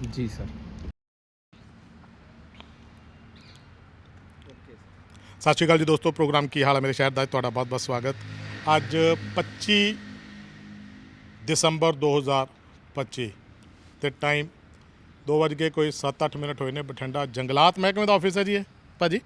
ਜੀ ਸਰ। ਸਤਿ ਸ਼੍ਰੀ ਅਕਾਲ ਜੀ ਦੋਸਤੋ ਪ੍ਰੋਗਰਾਮ ਕੀ ਹਾਲ ਹੈ ਮੇਰੇ ਸ਼ਹਿਰ ਦਾ? ਤੁਹਾਡਾ ਬਹੁਤ-ਬਹੁਤ ਸਵਾਗਤ। ਅੱਜ 25 ਦਸੰਬਰ 2025 ਤੇ ਟਾਈਮ 2 ਵਜ ਕੇ ਕੋਈ 7-8 ਮਿੰਟ ਹੋਏ ਨੇ ਬਠਿੰਡਾ ਜੰਗਲਾਤ ਮਹਿਕਮੇ ਦਾ ਆਫਿਸ ਹੈ ਜੀ ਇਹ। ਭਾਜੀ?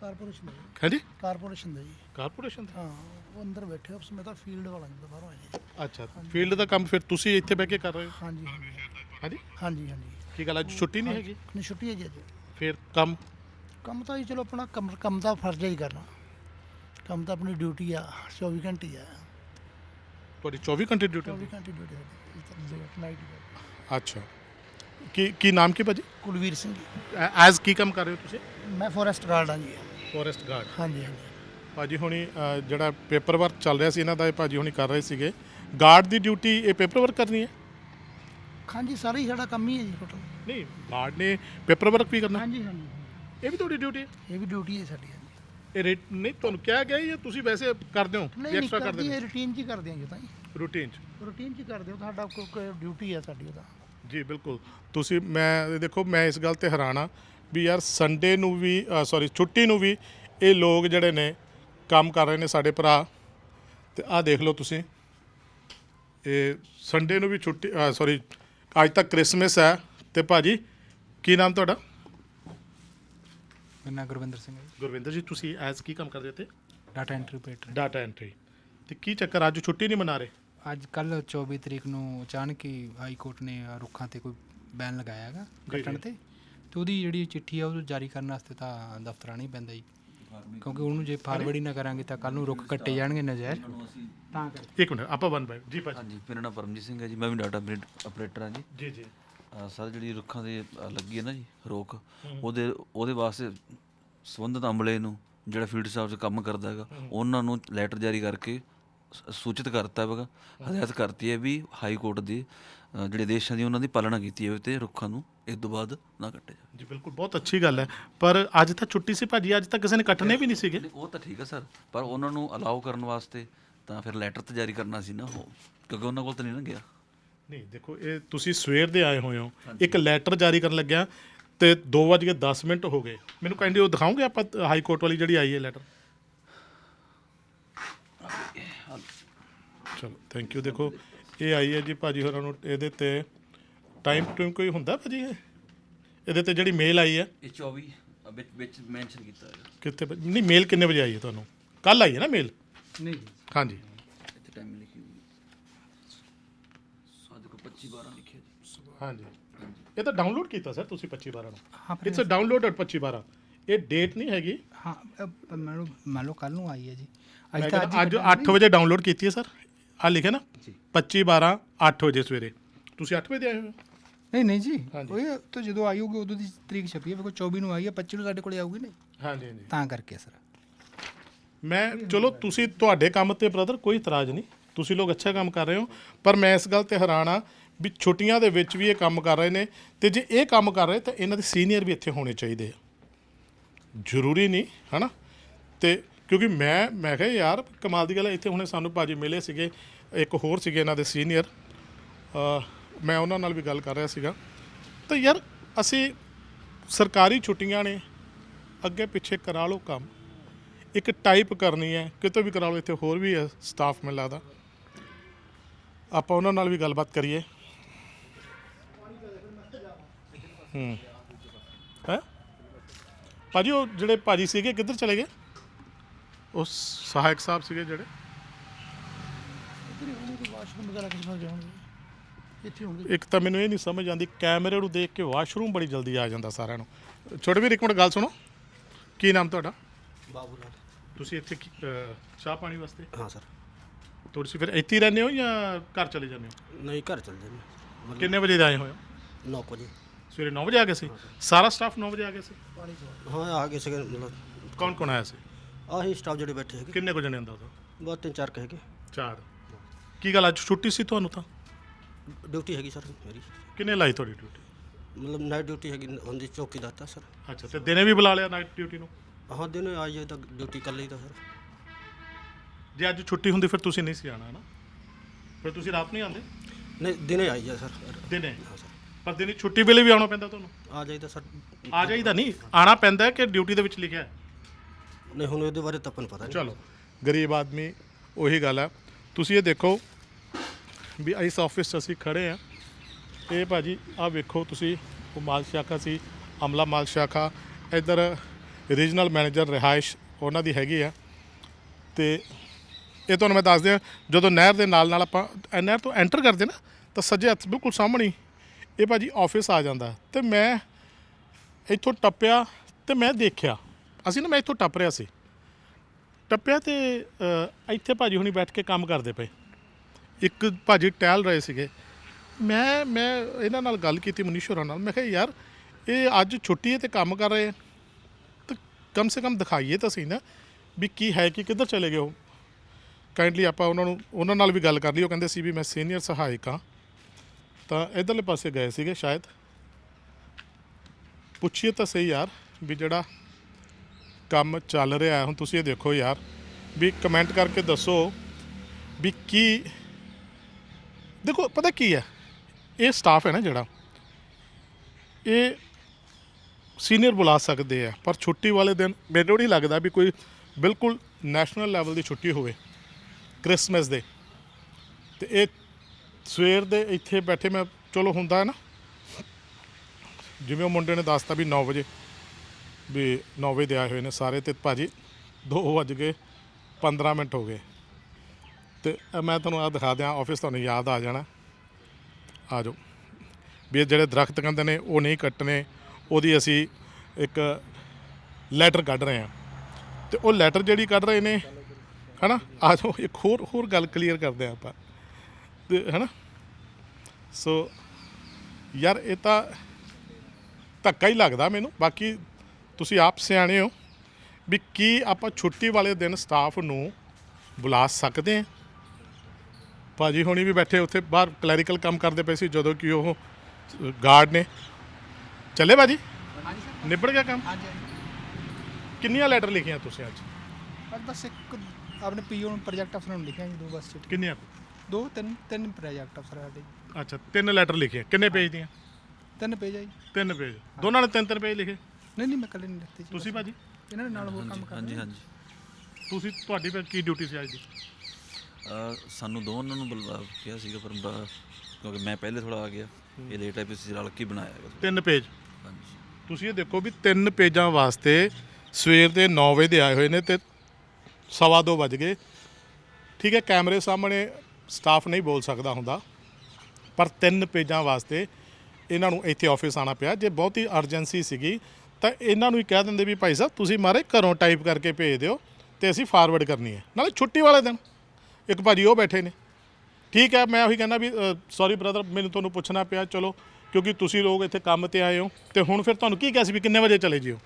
ਕਾਰਪੋਰੇਸ਼ਨ ਦਾ ਜੀ। ਹਾਂਜੀ? ਕਾਰਪੋਰੇਸ਼ਨ ਦਾ ਜੀ। ਕਾਰਪੋਰੇਸ਼ਨ ਦਾ? ਹਾਂ ਉਹ ਅੰਦਰ ਬੈਠੇ ਉਸ ਮੈਂ ਤਾਂ ਫੀਲਡ ਵਾਲਾ ਜੀ ਬਾਹਰੋਂ ਜੀ। ਅੱਛਾ ਫੀਲਡ ਦਾ ਕੰਮ ਫਿਰ ਤੁਸੀਂ ਇੱਥੇ ਬਹਿ ਕੇ ਕਰ ਰਹੇ ਹੋ? ਹਾਂਜੀ ਹਾਂਜੀ। ਹਾਂਜੀ? ਹਾਂਜੀ ਹਾਂਜੀ। ਕੀ ਗੱਲ ਅੱਜ ਛੁੱਟੀ ਨਹੀਂ ਹੈਗੀ? ਨਹੀਂ ਛੁੱਟੀ ਹੈ ਜੀ ਅੱਜ। ਫਿਰ ਕੰਮ? ਕੰਮ ਤਾਂ ਜੀ ਚਲੋ ਆਪਣਾ ਕੰਮ ਕੰਮ ਦਾ ਫਰਜ਼ ਹੈ ਹੀ ਕਰਨਾ। ਕੰਮ ਤਾਂ ਆਪਣੀ ਡਿਊਟੀ ਆ 24 ਘੰਟੇ ਆ। ਤੁਹਾਡੀ 24 ਘੰਟੇ ਡਿਊਟੀ 24 ਘੰਟੇ ਡਿਊਟੀ ਹੈ ਨਾਈਟ ਅੱਛਾ। ਕੀ ਕੀ ਨਾਮ ਕੀ ਭਾਜੀ? ਕੁਲਵੀਰ ਸਿੰਘ ਜੀ। ਐਜ਼ ਕੀ ਕੰਮ ਕਰ ਰਹੇ ਹੋ ਤੁਸੀਂ? ਮੈਂ ਫੋਰੈਸਟ ਗਾਰਡ ਹਾਂ ਜੀ। ਫੋਰੈਸਟ ਗਾਰਡ ਹਾਂਜੀ ਹਾਂਜੀ। ਭਾਜੀ ਹੁਣੀ ਜਿਹੜਾ ਪੇਪਰ ਵਰਕ ਚੱਲ ਰਿਹਾ ਸੀ ਇਹਨਾਂ ਦਾ ਇਹ ਭਾਜੀ ਹੁਣੀ ਕਰ ਰਹੇ ਸੀਗੇ। ਗਾਰਡ ਦੀ ਡਿਊਟੀ ਇਹ ਪੇਪਰ ਵਰਕ ਕਰਨੀ ਹੈ? ਹਾਂਜੀ ਸਾਰਾ ਹੀ ਸਾਡਾ ਕੰਮ ਹੀ ਹੈ ਜੀ ਟੋਟਲ ਨਹੀਂ ਗਾਰਡ ਨੇ ਪੇਪਰ ਵਰਕ ਵੀ ਕਰਨਾ? ਹਾਂਜੀ ਹਾਂਜੀ ਇਹ ਵੀ ਤੁਹਾਡੀ ਡਿਊਟੀ ਹੈ? ਇਹ ਵੀ ਡਿਊਟੀ ਹੈ ਸਾਡੀ ਹਾਂਜੀ। ਇਹ ਰੇਟ ਨਹੀਂ ਤੁਹਾਨੂੰ ਕਿਹਾ ਗਿਆ ਜਾਂ ਤੁਸੀਂ ਵੈਸੇ ਕਰਦੇ ਹੋ ਨਹੀਂ ਨਹੀਂ ਐਕਸਟਰਾ ਕਰਦੇ ਕਰਦੀ ਹੋ ਇਹ ਰੂਟੀਨ 'ਚ ਹੀ ਕਰਦੇ ਹਾਂ ਜੀ ਉਹ ਤਾਂ ਰੂਟੀਨ 'ਚ? ਰੂਟੀਨ 'ਚ ਹੀ ਕਰਦੇ ਹੋ ਸਾਡਾ ਕੋਈ ਡਿਊਟੀ ਹੈ ਸਾਡੀ ਉਹਦਾ ਜੀ ਬਿਲਕੁਲ। ਤੁਸੀਂ ਮੈਂ ਦੇਖੋ ਮੈਂ ਇਸ ਗੱਲ ਤੇ ਹੈਰਾਨ ਆ ਵੀ ਯਾਰ ਸੰਡੇ ਨੂੰ ਵੀ ਸੌਰੀ ਛੁੱਟੀ ਨੂੰ ਵੀ ਇਹ ਲੋਕ ਜਿਹੜੇ ਨੇ ਕੰਮ ਕਰ ਰਹੇ ਨੇ ਸਾਡੇ ਭਰਾ। ਤੇ ਆਹ ਦੇਖ ਲਓ ਤੁਸੀਂ। ਇਹ ਸੰਡੇ ਨੂੰ ਵੀ ਛੁੱਟੀ ਸੌਰੀ ਅੱਜ ਤੱਕ ਕ੍ਰਿਸਮਸ ਹੈ ਤੇ ਭਾਜੀ ਕੀ ਨਾਮ ਤੁਹਾਡਾ? ਮੇਰਾ ਨਾਮ ਗੁਰਵਿੰਦਰ ਸਿੰਘ ਹੈ ਗੁਰਵਿੰਦਰ ਜੀ ਤੁਸੀਂ ਐਜ਼ ਕੀ ਕੰਮ ਕਰਦੇ ਇੱਥੇ data entry operator data entry ਤੇ ਕੀ ਚੱਕਰ ਅੱਜ ਛੁੱਟੀ ਨਹੀਂ ਮਨਾ ਰਹੇ? ਅੱਜ ਕੱਲ 24 ਤਰੀਕ ਨੂੰ ਅਚਾਨਕ ਹੀ ਹਾਈ ਕੋਰਟ ਨੇ ਰੁੱਖਾਂ ਤੇ ਕੋਈ ਬੈਨ ਲਗਾਇਆ ਹੈਗਾ ਜੀ, ਕੱਟਣ ਜੀ। ਤੇ। ਤੇ ਉਹਦੀ ਜਿਹੜੀ ਚਿੱਠੀ ਆ ਉਹ ਜਾਰੀ ਕਰਨ ਵਾਸਤੇ ਤਾਂ ਦਫ਼ਤਰ ਆਉਣਾ ਹੀ ਪੈਂਦਾ ਜੀ। ਕਿਉਂਕਿ ਉਹਨੂੰ ਜੇ ਫਾਰਵਰਡ ਹੀ ਨਾ ਕਰਾਂਗੇ ਤਾਂ ਕੱਲ ਨੂੰ ਰੁੱਖ ਕੱਟੇ ਜਾਣਗੇ ਨਜਾਇਜ਼ ਤਾਂ ਕਰਕੇ। ਇੱਕ ਮਿੰਟ ਆਪਾਂ ਵਨ ਬਾਈ ਜੀ ਭਾਜੀ। ਹਾਂਜੀ ਮੇਰਾ ਨਾਮ ਪਰਮਜੀਤ ਸਿੰਘ ਹੈ ਜੀ ਮੈਂ ਵੀ ਡਾਟਾ ਆਪਰੇਟਰ ਹਾਂ ਜੀ। ਜੀ ਜੀ। ਸਰ ਜਿਹੜੀ ਰੁੱਖਾਂ ਦੇ ਲੱਗੀ ਹੈ ਨਾ ਜੀ ਰੋਕ ਉਹਦੇ ਉਹਦੇ ਵਾਸਤੇ ਸੰਬੰਧਿਤ ਅਮਲੇ ਨੂੰ ਜਿਹੜਾ ਫੀਲਡ ਸਟਾਫ 'ਚ ਕੰਮ ਕਰਦਾ ਹੈਗਾ ਉਹਨਾਂ ਨੂੰ ਲੈਟਰ ਜਾਰੀ ਕਰਕੇ ਸ- ਸੂਚਿਤ ਕਰਤਾ ਹੈਗਾ ਹਦਾਇਤ ਕਰਤੀ ਹੈ ਵੀ ਹਾਈ ਕੋਰਟ ਦੇ ਜਿਹੜੇ ਦੇਸ਼ਾਂ ਦੀ ਉਹਨਾਂ ਦੀ ਪਾਲਣਾ ਕੀਤੀ ਹੈ ਤੇ ਰੁੱਖਾਂ ਨੂੰ ਇਸ ਤੋਂ ਬਾਅਦ ਨਾ ਕੱਟੇ ਜਾਵੇ ਜੀ ਬਿਲਕੁਲ ਬਹੁਤ ਅੱਛੀ ਗੱਲ ਹੈ। ਪਰ ਅੱਜ ਤਾਂ ਛੁੱਟੀ ਸੀ ਭਾਜੀ ਅੱਜ ਤਾਂ ਕਿਸੇ ਨੇ ਕੱਟਣੇ ਵੀ ਨਹੀਂ ਸੀਗੇ। ਨਹੀਂ, ਉਹ ਤਾਂ ਠੀਕ ਹੈ ਸਰ ਪਰ ਉਹਨਾਂ ਨੂੰ ਅਲਾਉ ਕਰਨ ਵਾਸਤੇ ਤਾਂ ਫਿਰ ਲੈਟਰ ਤੇ ਜਾਰੀ ਕਰਨਾ ਸੀ ਨਾ ਉਹ ਕਿਉਂਕਿ ਉਹਨਾਂ ਕੋਲ ਤਾਂ ਨਹੀਂ ਨਾ ਗਿਆ। ਨਹੀਂ ਦੇਖੋ ਇਹ ਤੁਸੀਂ ਸਵੇਰ ਦੇ ਆਏ ਹੋਏ ਹੋ। ਇੱਕ ਲੈਟਰ ਜਾਰੀ ਕਰਨ ਲੱਗਿਆ ਤੇ 2:10 ਮਿੰਟ ਹੋ ਗਏ। ਮੈਨੂੰ ਕਹਿੰਦੇ ਉਹ ਦਿਖਾਓਗੇ ਆਪਾਂ ਹਾਈ ਕੋਰਟ ਵਾਲੀ ਜਿਹੜੀ ਆਈ ਹੈ ਲੈਟਰ ਚਲੋ ਥੈਂਕ ਯੂ ਦੇਖੋ ਇਹ ਆਈ ਹੈ ਜੀ ਭਾਜੀ ਹੋਰਾਂ ਨੂੰ ਇਹਦੇ ਤੇ ਟਾਈਮ ਟੂਮ ਕੋਈ ਹੁੰਦਾ ਭਾਜੀ ਇਹ? ਇਹਦੇ ਤੇ ਜਿਹੜੀ ਮੇਲ ਆਈ ਹੈ? ਇਹ 24 ਵਿੱਚ ਵਿੱਚ ਮੈਂਸ਼ਨ ਕੀਤਾ ਹੈਗਾ ਕਿੱਥੇ ਨਹੀਂ ਮੇਲ ਕਿੰਨੇ ਵਜੇ ਆਈ ਹੈ ਤੁਹਾਨੂੰ? ਕੱਲ ਆਈ ਹੈ ਨਾ ਮੇਲ ਨਹੀਂ ਜੀ। ਹਾਂਜੀ। ਇੱਥੇ ਟਾਈਮ ਲਿਖੀ ਹੋਈ ਸਾਡੇ ਕੋਲ 25 12 ਲਿਖਿਆ ਜੀ। ਹਾਂਜੀ। ਇਹ ਤਾਂ ਡਾਊਨਲੋਡ ਕੀਤਾ ਸਰ ਤੁਸੀਂ 25 12 ਨੂੰ। ਹਾਂ ਇਟਸ ਅ ਡਾਊਨਲੋਡਡ 25 12 ਇਹ ਡੇਟ ਨਹੀਂ ਹੈਗੀ? ਹਾਂ ਅ, ਮੰਨ ਮੰਨ ਲਓ ਕੱਲ ਨੂੰ ਆਈ ਹੈ ਜੀ। ਮੈਂ ਅੱਜ ਤਾਂ ਕਹਿੰਦਾ ਅੱਜ ਅੱਜ 8 ਵਜੇ ਡਾਊਨਲੋਡ ਕੀਤੀ ਹੈ ਸਰ। ਆ ਲਿਖਿਆ ਨਾ? 25 12 8 ਵਜੇ ਸਵੇਰੇ। ਤੁਸੀਂ 8 ਵਜੇ ਆਏ ਹੋ? ਨਹੀਂ ਨਹੀਂ ਜੀ। ਹਾਂਜੀ। ਉਹ ਤਾਂ ਜਦੋਂ ਆਈ ਹੋਊਗੀ ਉਦੋਂ ਦੀ ਤਰੀਕ ਛਪੀ ਹੈ ਵੇਖੋ 24 ਨੂੰ ਆਈ ਹੈ 25 ਨੂੰ ਸਾਡੇ ਕੋਲੇ ਆਊਗੀ ਨਹੀਂ? ਹਾਂਜੀ ਹਾਂਜੀ। ਤਾਂ ਕਰਕੇ ਸਰ। ਮੈਂ ਚਲੋ ਤੁਸੀਂ ਤੁਹਾਡੇ ਕੰਮ ਤੇ ਬ੍ਰਦਰ ਕੋਈ ਇਤਰਾਜ਼ ਨਹੀਂ। ਤੁਸੀਂ ਲੋਕ ਅੱਛਾ ਕੰਮ ਕਰ ਰਹੇ ਹੋ ਪਰ ਮੈਂ ਇਸ ਗੱਲ ਤੇ ਹੈਰਾਨ ਆ ਵੀ ਛੁੱਟੀਆਂ ਦੇ ਵਿੱਚ ਵੀ ਇਹ ਕੰਮ ਕਰ ਰਹੇ ਨੇ ਤੇ ਜੇ ਇਹ ਕੰਮ ਕਰ ਰਹੇ ਤਾਂ ਇਹਨਾਂ ਦੇ ਸੀਨੀਅਰ ਵੀ ਇੱਥੇ ਹੋਣੇ ਚਾਹੀਦੇ ਆ। ਜ਼ਰੂਰੀ ਨਹੀਂ ਹਨਾ? ਤੇ ਕਿਉਂਕਿ ਮੈਂ ਮੈਂ ਕਿਹਾ ਯਾਰ ਕਮਾਲ ਦੀ ਗੱਲ ਹੈ ਇੱਥੇ ਹੁਣੇ ਸਾਨੂੰ ਭਾਜੀ ਮਿਲੇ ਸੀਗੇ ਇੱਕ ਹੋਰ ਸੀਗੇ ਇਹਨਾਂ ਦੇ ਸੀਨੀਅਰ ਮੈਂ ਉਹਨਾਂ ਨਾਲ ਵੀ ਗੱਲ ਕਰ ਰਿਹਾ ਸੀਗਾ। ਤਾਂ ਯਾਰ ਅਸੀਂ ਸਰਕਾਰੀ ਛੁੱਟੀਆਂ ਨੇ, ਅੱਗੇ ਪਿੱਛੇ ਕਰਾ ਲਓ ਕੰਮ। ਇੱਕ ਟਾਈਪ ਕਰਨੀ ਹੈ, ਕਿਤੇ ਵੀ ਕਰਾ ਲਓ, ਇੱਥੇ ਹੋਰ ਵੀ ਹੈ ਸਟਾਫ ਮੈਨੂੰ ਲੱਗਦਾ। ਆਪਾਂ ਉਹਨਾਂ ਨਾਲ ਵੀ ਗੱਲਬਾਤ ਕਰੀਏ। ਹੂੰ। ਹੈ? ਭਾਜੀ, ਉਹ ਜਿਹੜੇ ਭਾਜੀ ਸੀਗੇ, ਕਿੱਧਰ ਚਲੇ ਗਏ? ਉਹ ਸਹਾਇਕ ਸਾਹਿਬ ਸੀਗੇ ਜਿਹੜੇ? ਵਾਸ਼ਰੂਮ ਵਗੈਰਾ ਕਿਸੇ ਪਾਸੇ ਜਾਣਗੇ ਇੱਥੇ ਹੋਣਗੇ? ਇੱਕ ਤਾਂ ਮੈਨੂੰ ਇਹ ਨਹੀਂ ਸਮਝ ਆਉਂਦੀ ਕੈਮਰੇ ਨੂੰ ਦੇਖ ਕੇ ਵਾਸ਼ਰੂਮ ਬੜੀ ਜਲਦੀ ਆ ਜਾਂਦਾ ਸਾਰਿਆਂ ਨੂੰ। ਛੋਟੇ ਵੀਰ ਇੱਕ ਮਿੰਟ ਗੱਲ ਸੁਣੋ। ਕੀ ਨਾਮ ਤੁਹਾਡਾ? ਬਾਬੂ ਲਾਲ ਤੁਸੀਂ ਇੱਥੇ ਕੀ- ਅਹ, ਚਾਹ ਪਾਣੀ ਵਾਸਤੇ? ਹਾਂ ਸਰ। ਤੁਸੀਂ ਫਿਰ ਇੱਥੇ ਹੀ ਰਹਿੰਦੇ ਹੋ ਜਾਂ ਘਰ ਚਲੇ ਜਾਂਦੇ ਹੋ? ਨਹੀਂ ਘਰ ਚੱਲ ਜਾਂਦੇ ਕਿੰਨੇ ਵਜੇ ਦੇ ਆਏ ਹੋਏ ਹੋ? 9 ਵਜੇ। ਸਵੇਰੇ 9 ਵਜੇ ਆ ਗਏ ਸੀ? ਸਾਰਾ ਸਟਾਫ 9 ਵਜੇ ਆ ਗਿਆ ਸੀ? ਹਾਂ ਆ ਗਏ ਸੀਗੇ ਮਤਲਬ ਕੌਣ ਕੌਣ ਆਇਆ ਸੀ? ਆਹੀ ਸਟਾਫ ਜਿਹੜੇ ਬੈਠੇ ਹੈਗੇ ਕਿੰਨੇ ਕੁ ਜਣੇ ਅੰਦਰ ਤੋਂ ਬਹੁਤ ਤਿੰਨ ਚਾਰ ਕਹੇਗੇ ਚਾਰ। ਕੀ ਗੱਲ ਅੱਜ ਛੁੱਟੀ ਸੀ ਤੁਹਾਨੂੰ ਤਾਂ? ਡਿਊਟੀ ਹੈਗੀ ਸਰ ਮੇਰੀ। ਕਿੰਨੇ ਲਾਈ ਤੁਹਾਡੀ ਡਿਊਟੀ? ਮਤਲਬ ਨਾਈਟ ਡਿਊਟੀ ਹੈਗੀ ਹੁੰਦੀ ਚੌਕੀ ਦਾ ਤਾਂ ਸਰ। ਅੱਛਾ ਤੇ ਦਿਨੇ ਵੀ ਬੁਲਾ ਲਿਆ ਨਾਈਟ ਡਿਊਟੀ ਨੂੰ? ਹਾਂ ਦਿਨ ਆ ਜਾਏ ਤਾਂ ਡਿਊਟੀ ਕਰ ਲਈ ਤਾਂ ਸਰ। ਜੇ ਅੱਜ ਛੁੱਟੀ ਹੁੰਦੀ ਫਿਰ ਤੁਸੀਂ ਨਹੀਂ ਸੀ ਆਣਾ ਨਾ? ਫਿਰ ਤੁਸੀਂ ਰਾਤ ਨਹੀਂ ਆਉਂਦੇ? ਨਹੀਂ ਦਿਨੇ ਆਈ ਜਾ ਸਰ। ਦਿਨੇ? ਹਾਂ ਸਰ। ਪਰ ਦਿਨੀ ਛੁੱਟੀ ਵੇਲੇ ਵੀ ਆਉਣਾ ਪੈਂਦਾ ਤੁਹਾਨੂੰ? ਆ ਜਾਈਦਾ ਸਰ। ਆ ਜਾਈਦਾ ਨਹੀਂ? ਆਣਾ ਪੈਂਦਾ ਹੈ ਕਿ ਡਿਊਟੀ ਦੇ ਵਿੱਚ ਲਿਖਿਆ ਹੈ? ਨਹੀਂ ਹੁਣ ਇਹਦੇ ਬਾਰੇ ਤਾਂ ਆਪਾਂ ਨੂੰ ਪਤਾ ਨਹੀਂ। ਚਲੋ ਗਰੀਬ ਆਦਮੀ ਉਹੀ ਗੱਲ ਹੈ। ਤੁਸੀਂ ਇਹ ਦੇਖੋ ਵੀ ਇਸ ਆਫਿਸ 'ਚ ਅਸੀਂ ਖੜੇ ਆ ਇਹ ਭਾਜੀ ਆ ਵੇਖੋ ਤੁਸੀਂ ਉਹ ਮਾਲ ਸ਼ਾਖਾ ਸੀ ਅਮਲਾ ਮਾਲ ਸ਼ਾਖਾ। ਇੱਧਰ ਰੀਜਨਲ ਮੈਨੇਜਰ ਰਿਹਾਇਸ਼ ਉਹਨਾਂ ਦੀ ਹੈਗੀ ਆ। ਤੇ ਇਹ ਤੁਹਾਨੂੰ ਮੈਂ ਦੱਸ ਦਿਆਂ ਜਦੋਂ ਨਹਿਰ ਦੇ ਨਾਲ ਨਾਲ ਆਪਾਂ ਨਹਿਰ ਤੋਂ ਐਂਟਰ ਕਰਦੇ ਨਾ ਤਾਂ ਸੱਜੇ ਹੱਥ ਬਿਲਕੁਲ ਸਾਹਮਣੇ ਹੀ ਇਹ ਭਾਜੀ ਆਫਿਸ ਆ ਜਾਂਦਾ। ਤੇ ਮੈਂ ਇੱਥੋਂ ਟੱਪਿਆ ਤੇ ਮੈਂ ਦੇਖਿਆ ਅਸੀਂ ਨਾ ਮੈਂ ਇੱਥੋਂ ਟੱਪ ਰਿਹਾ ਸੀ। ਟੱਪਿਆ ਤੇ ਅ, ਇੱਥੇ ਭਾਜੀ ਹੁਣੀ ਬੈਠ ਕੇ ਕੰਮ ਕਰਦੇ ਪਏ। ਇੱਕ ਭਾਜੀ ਟਹਿਲ ਰਹੇ ਸੀਗੇ। ਮੈਂ ਮੈਂ ਇਹਨਾਂ ਨਾਲ ਗੱਲ ਕੀਤੀ ਮਨੀਸ਼ ਹੋਰਾਂ ਨਾਲ। ਮੈਂ ਕਿਹਾ, ਯਾਰ, ਇਹ ਅੱਜ ਛੁੱਟੀ ਹੈ ਤੇ ਕੰਮ ਕਰ ਰਹੇ ਆ ਤੇ ਕਮ ਸੇ ਕਮ ਦਿਖਾਈਏ ਤਾਂ ਸਹੀ ਨਾ ਵੀ ਕੀ ਹੈ, ਕਿ ਕਿੱਧਰ ਚਲੇ ਗਏ ਉਹ। ਕਾਈਂਡਲੀ ਆਪਾਂ ਉਹਨਾਂ ਨੂੰ, ਉਹਨਾਂ ਨਾਲ ਵੀ ਗੱਲ ਕਰ ਲਈ ਉਹ ਕਹਿੰਦੇ ਸੀ ਵੀ ਮੈਂ ਸੀਨੀਅਰ ਸਹਾਇਕ ਹਾਂ। ਤਾਂ ਇਧਰਲੇ ਪਾਸੇ ਗਏ ਸੀਗੇ ਸ਼ਾਇਦ। ਪੁੱਛੀਏ ਤਾਂ ਸਹੀ ਯਾਰ ਵੀ ਜਿਹੜਾ ਕੰਮ ਚੱਲ ਰਿਹਾ ਹੁਣ ਤੁਸੀਂ ਇਹ ਦੇਖੋ ਯਾਰ ਵੀ ਕਮੈਂਟ ਕਰਕੇ ਦੱਸੋ ਵੀ ਕੀ ਦੇਖੋ, ਪਤਾ ਕੀ ਹੈ? ਇਹ ਸਟਾਫ ਹੈ ਨਾ ਜਿਹੜਾ, ਇਹ ਸੀਨੀਅਰ ਬੁਲਾ ਸਕਦੇ ਆ, ਪਰ ਛੁੱਟੀ ਵਾਲੇ ਦਿਨ ਮੈਨੂੰ ਨਹੀਂ ਲੱਗਦਾ ਵੀ ਕੋਈ ਬਿਲਕੁਲ ਨੈਸ਼ਨਲ ਲੈਵਲ ਦੀ ਛੁੱਟੀ ਹੋਵੇ ਕ੍ਰਿਸਮਸ ਦੇ। ਤੇ ਇਹ ਸਵੇਰ ਦੇ ਇੱਥੇ ਬੈਠੇ ਮੈਂ, ਚਲੋ ਹੁੰਦਾ ਹੈ ਨਾ, ਜਿਵੇਂ ਉਹ ਮੁੰਡੇ ਨੇ ਦੱਸਤਾ ਵੀ 9 ਵਜੇ, ਵੀ 9 ਵਜੇ ਦੇ ਆਏ ਹੋਏ ਨੇ ਸਾਰੇ ਤੇ ਭਾਜੀ 2 ਵੱਜ ਗਏ 15 ਮਿੰਟ ਹੋ ਗਏ। ਤੇ ਇਹ ਮੈਂ ਤੁਹਾਨੂੰ ਆ ਦਿਖਾ ਦਿਆਂ ਆਫਿਸ ਤੁਹਾਨੂੰ ਯਾਦ ਆ ਜਾਣਾ। ਆ ਜਾਓ ਵੀ ਇਹ ਜਿਹੜੇ ਦਰਖਤ ਕਹਿੰਦੇ ਨੇ, ਉਹ ਨਹੀਂ ਕੱਟਣੇ, ਉਹਦੀ ਅਸੀਂ ਇੱਕ ਲੈਟਰ ਕੱਢ ਰਹੇ ਹਾਂ। ਤੇ ਉਹ ਲੈਟਰ ਜਿਹੜੀ ਕੱਢ ਰਹੇ ਨੇ, ਹਨਾ? ਆ ਜਾਓ ਇੱਕ ਹੋਰ ਹੋਰ ਗੱਲ ਕਲੀਅਰ ਕਰਦੇ ਹਾਂ ਆਪਾਂ। ਤੇ, ਹਨਾ? ਸੋ ਯਾਰ, ਇਹ ਤਾਂ ਧੱਕਾ ਹੀ ਲੱਗਦਾ ਮੈਨੂੰ। ਬਾਕੀ ਤੁਸੀਂ ਆਪ ਸਿਆਣੇ ਹੋ ਵੀ ਕੀ ਆਪਾਂ ਛੁੱਟੀ ਵਾਲੇ ਦਿਨ ਸਟਾਫ ਨੂੰ ਬੁਲਾ ਸਕਦੇ ਹਾਂ? ਭਾਜੀ ਹੋਣੀ ਵੀ ਬੈਠੇ ਉੱਥੇ ਬਾਹਰ ਕਲੈਰੀਕਲ ਕੰਮ ਕਰਦੇ ਪਏ ਸੀ ਜਦੋਂ ਕਿ ਉਹ ਗਾਰਡ ਨੇ। ਚੱਲੇ ਭਾਜੀ? ਨਿਬੜ ਗਿਆ ਕੰਮ? ਹਾਂਜੀ। ਕਿੰਨੀਆਂ ਲੈਟਰ ਲਿਖੀਆਂ ਤੁਸੀਂ ਅੱਜ? ਬਸ ਬਸ ਇੱਕ ਆਪਣੇ ਪੀਓ ਨੂੰ ਪ੍ਰੋਜੈਕਟ ਅਫਸਰ ਨੂੰ ਲਿਖਿਆ ਜੀ ਦੋ ਬਸ ਚਿੱਠੀ ਕਿੰਨੀਆਂ? ਦੋ ਤਿੰਨ ਤਿੰਨ ਪ੍ਰੋਜੈਕਟ ਅਫਸਰ ਆ ਸਾਡੇ। ਅੱਛਾ ਤਿੰਨ ਲੈਟਰ ਲਿਖੇ ਕਿੰਨੇ ਪੇਜ ਦੀਆਂ? ਤਿੰਨ ਪੇਜ ਆ ਜੀ। ਤਿੰਨ ਪੇਜ ਦੋਨਾਂ ਨੇ ਤਿੰਨ ਤਿੰਨ ਪੇਜ ਲਿਖੇ? ਨਹੀਂ ਨਹੀਂ ਮੈਂ ਇਕੱਲੇ ਨਹੀਂ ਲਿਖਤੇ ਜੀ। ਤੁਸੀਂ ਭਾਜੀ? ਇਹਨਾਂ ਦੇ ਨਾਲ ਹੋਰ ਕੰਮ ਕਰ ਹਾਂਜੀ ਹਾਂਜੀ। ਤੁਸੀਂ ਤੁਹਾਡੀ ਕੀ ਡਿਊਟੀ ਸੀ ਅੱਜ ਦੀ? ਸਾਨੂੰ ਦੋਵਾਂ ਨੂੰ ਬੁਲਾ ਕਿਹਾ ਸੀਗਾ ਪਰ ਬ- ਕਿਉਂਕਿ ਮੈਂ ਪਹਿਲੇ ਥੋੜਾ ਆ ਗਿਆ ਇਹ ਲੇਟ ਹੈ ਵੀ ਅਸੀਂ ਰਲ ਕੇ ਹੀ ਬਣਾਇਆ ਹੈਗਾ ਤਿੰਨ ਪੇਜ। ਹਾਂਜੀ। ਤੁਸੀਂ ਇਹ ਦੇਖੋ ਵੀ ਤਿੰਨ ਪੇਜਾਂ ਵਾਸਤੇ ਸਵੇਰ ਦੇ 9 ਵਜੇ ਦੇ ਆਏ ਹੋਏ ਨੇ ਤੇ ਸਵਾ ਦੋ ਵੱਜ ਗਏ। ਠੀਕ ਹੈ ਕੈਮਰੇ ਸਾਹਮਣੇ ਸਟਾਫ ਨਹੀਂ ਬੋਲ ਸਕਦਾ ਹੁੰਦਾ ਪਰ ਤਿੰਨ ਪੇਜਾਂ ਵਾਸਤੇ ਇਹਨਾਂ ਨੂੰ ਇੱਥੇ ਆਫਿਸ ਆਣਾ ਪਿਆ। ਜੇ ਬਹੁਤੀ ਅਰਜੈਂਸੀ ਸੀਗੀ ਤਾਂ ਇਹਨਾਂ ਨੂੰ ਹੀ ਕਹਿ ਦਿੰਦੇ ਵੀ ਭਾਈ ਸਾਹਿਬ ਤੁਸੀਂ ਮਾਰੇ ਘਰੋਂ ਟਾਈਪ ਕਰਕੇ ਭੇਜ ਦਿਓ ਤੇ ਅਸੀਂ ਫਾਰਵਰਡ ਕਰਨੀ ਹੈ। ਨਾਲੇ ਛੁੱਟੀ ਵਾਲੇ ਦਿਨ। ਇੱਕ ਭਾਜੀ ਉਹ ਬੈਠੇ ਨੇ। ਠੀਕ ਹੈ ਮੈਂ ਉਹੀ ਕਹਿੰਦਾ ਵੀ ਸੌਰੀ ਬ੍ਰਦਰ ਮੈਨੂੰ ਤੁਹਾਨੂੰ ਪੁੱਛਣਾ ਪਿਆ ਚਲੋ ਕਿਉਂਕਿ ਤੁਸੀਂ ਲੋਕ ਇੱਥੇ ਕੰਮ ਤੇ ਆਏ ਹੋ ਤੇ ਹੁਣ ਫਿਰ ਤੁਹਾਨੂੰ ਕੀ ਕਿਹਾ ਸੀ ਵੀ ਕਿੰਨੇ ਵਜੇ ਚਲੇ ਜਿਓ?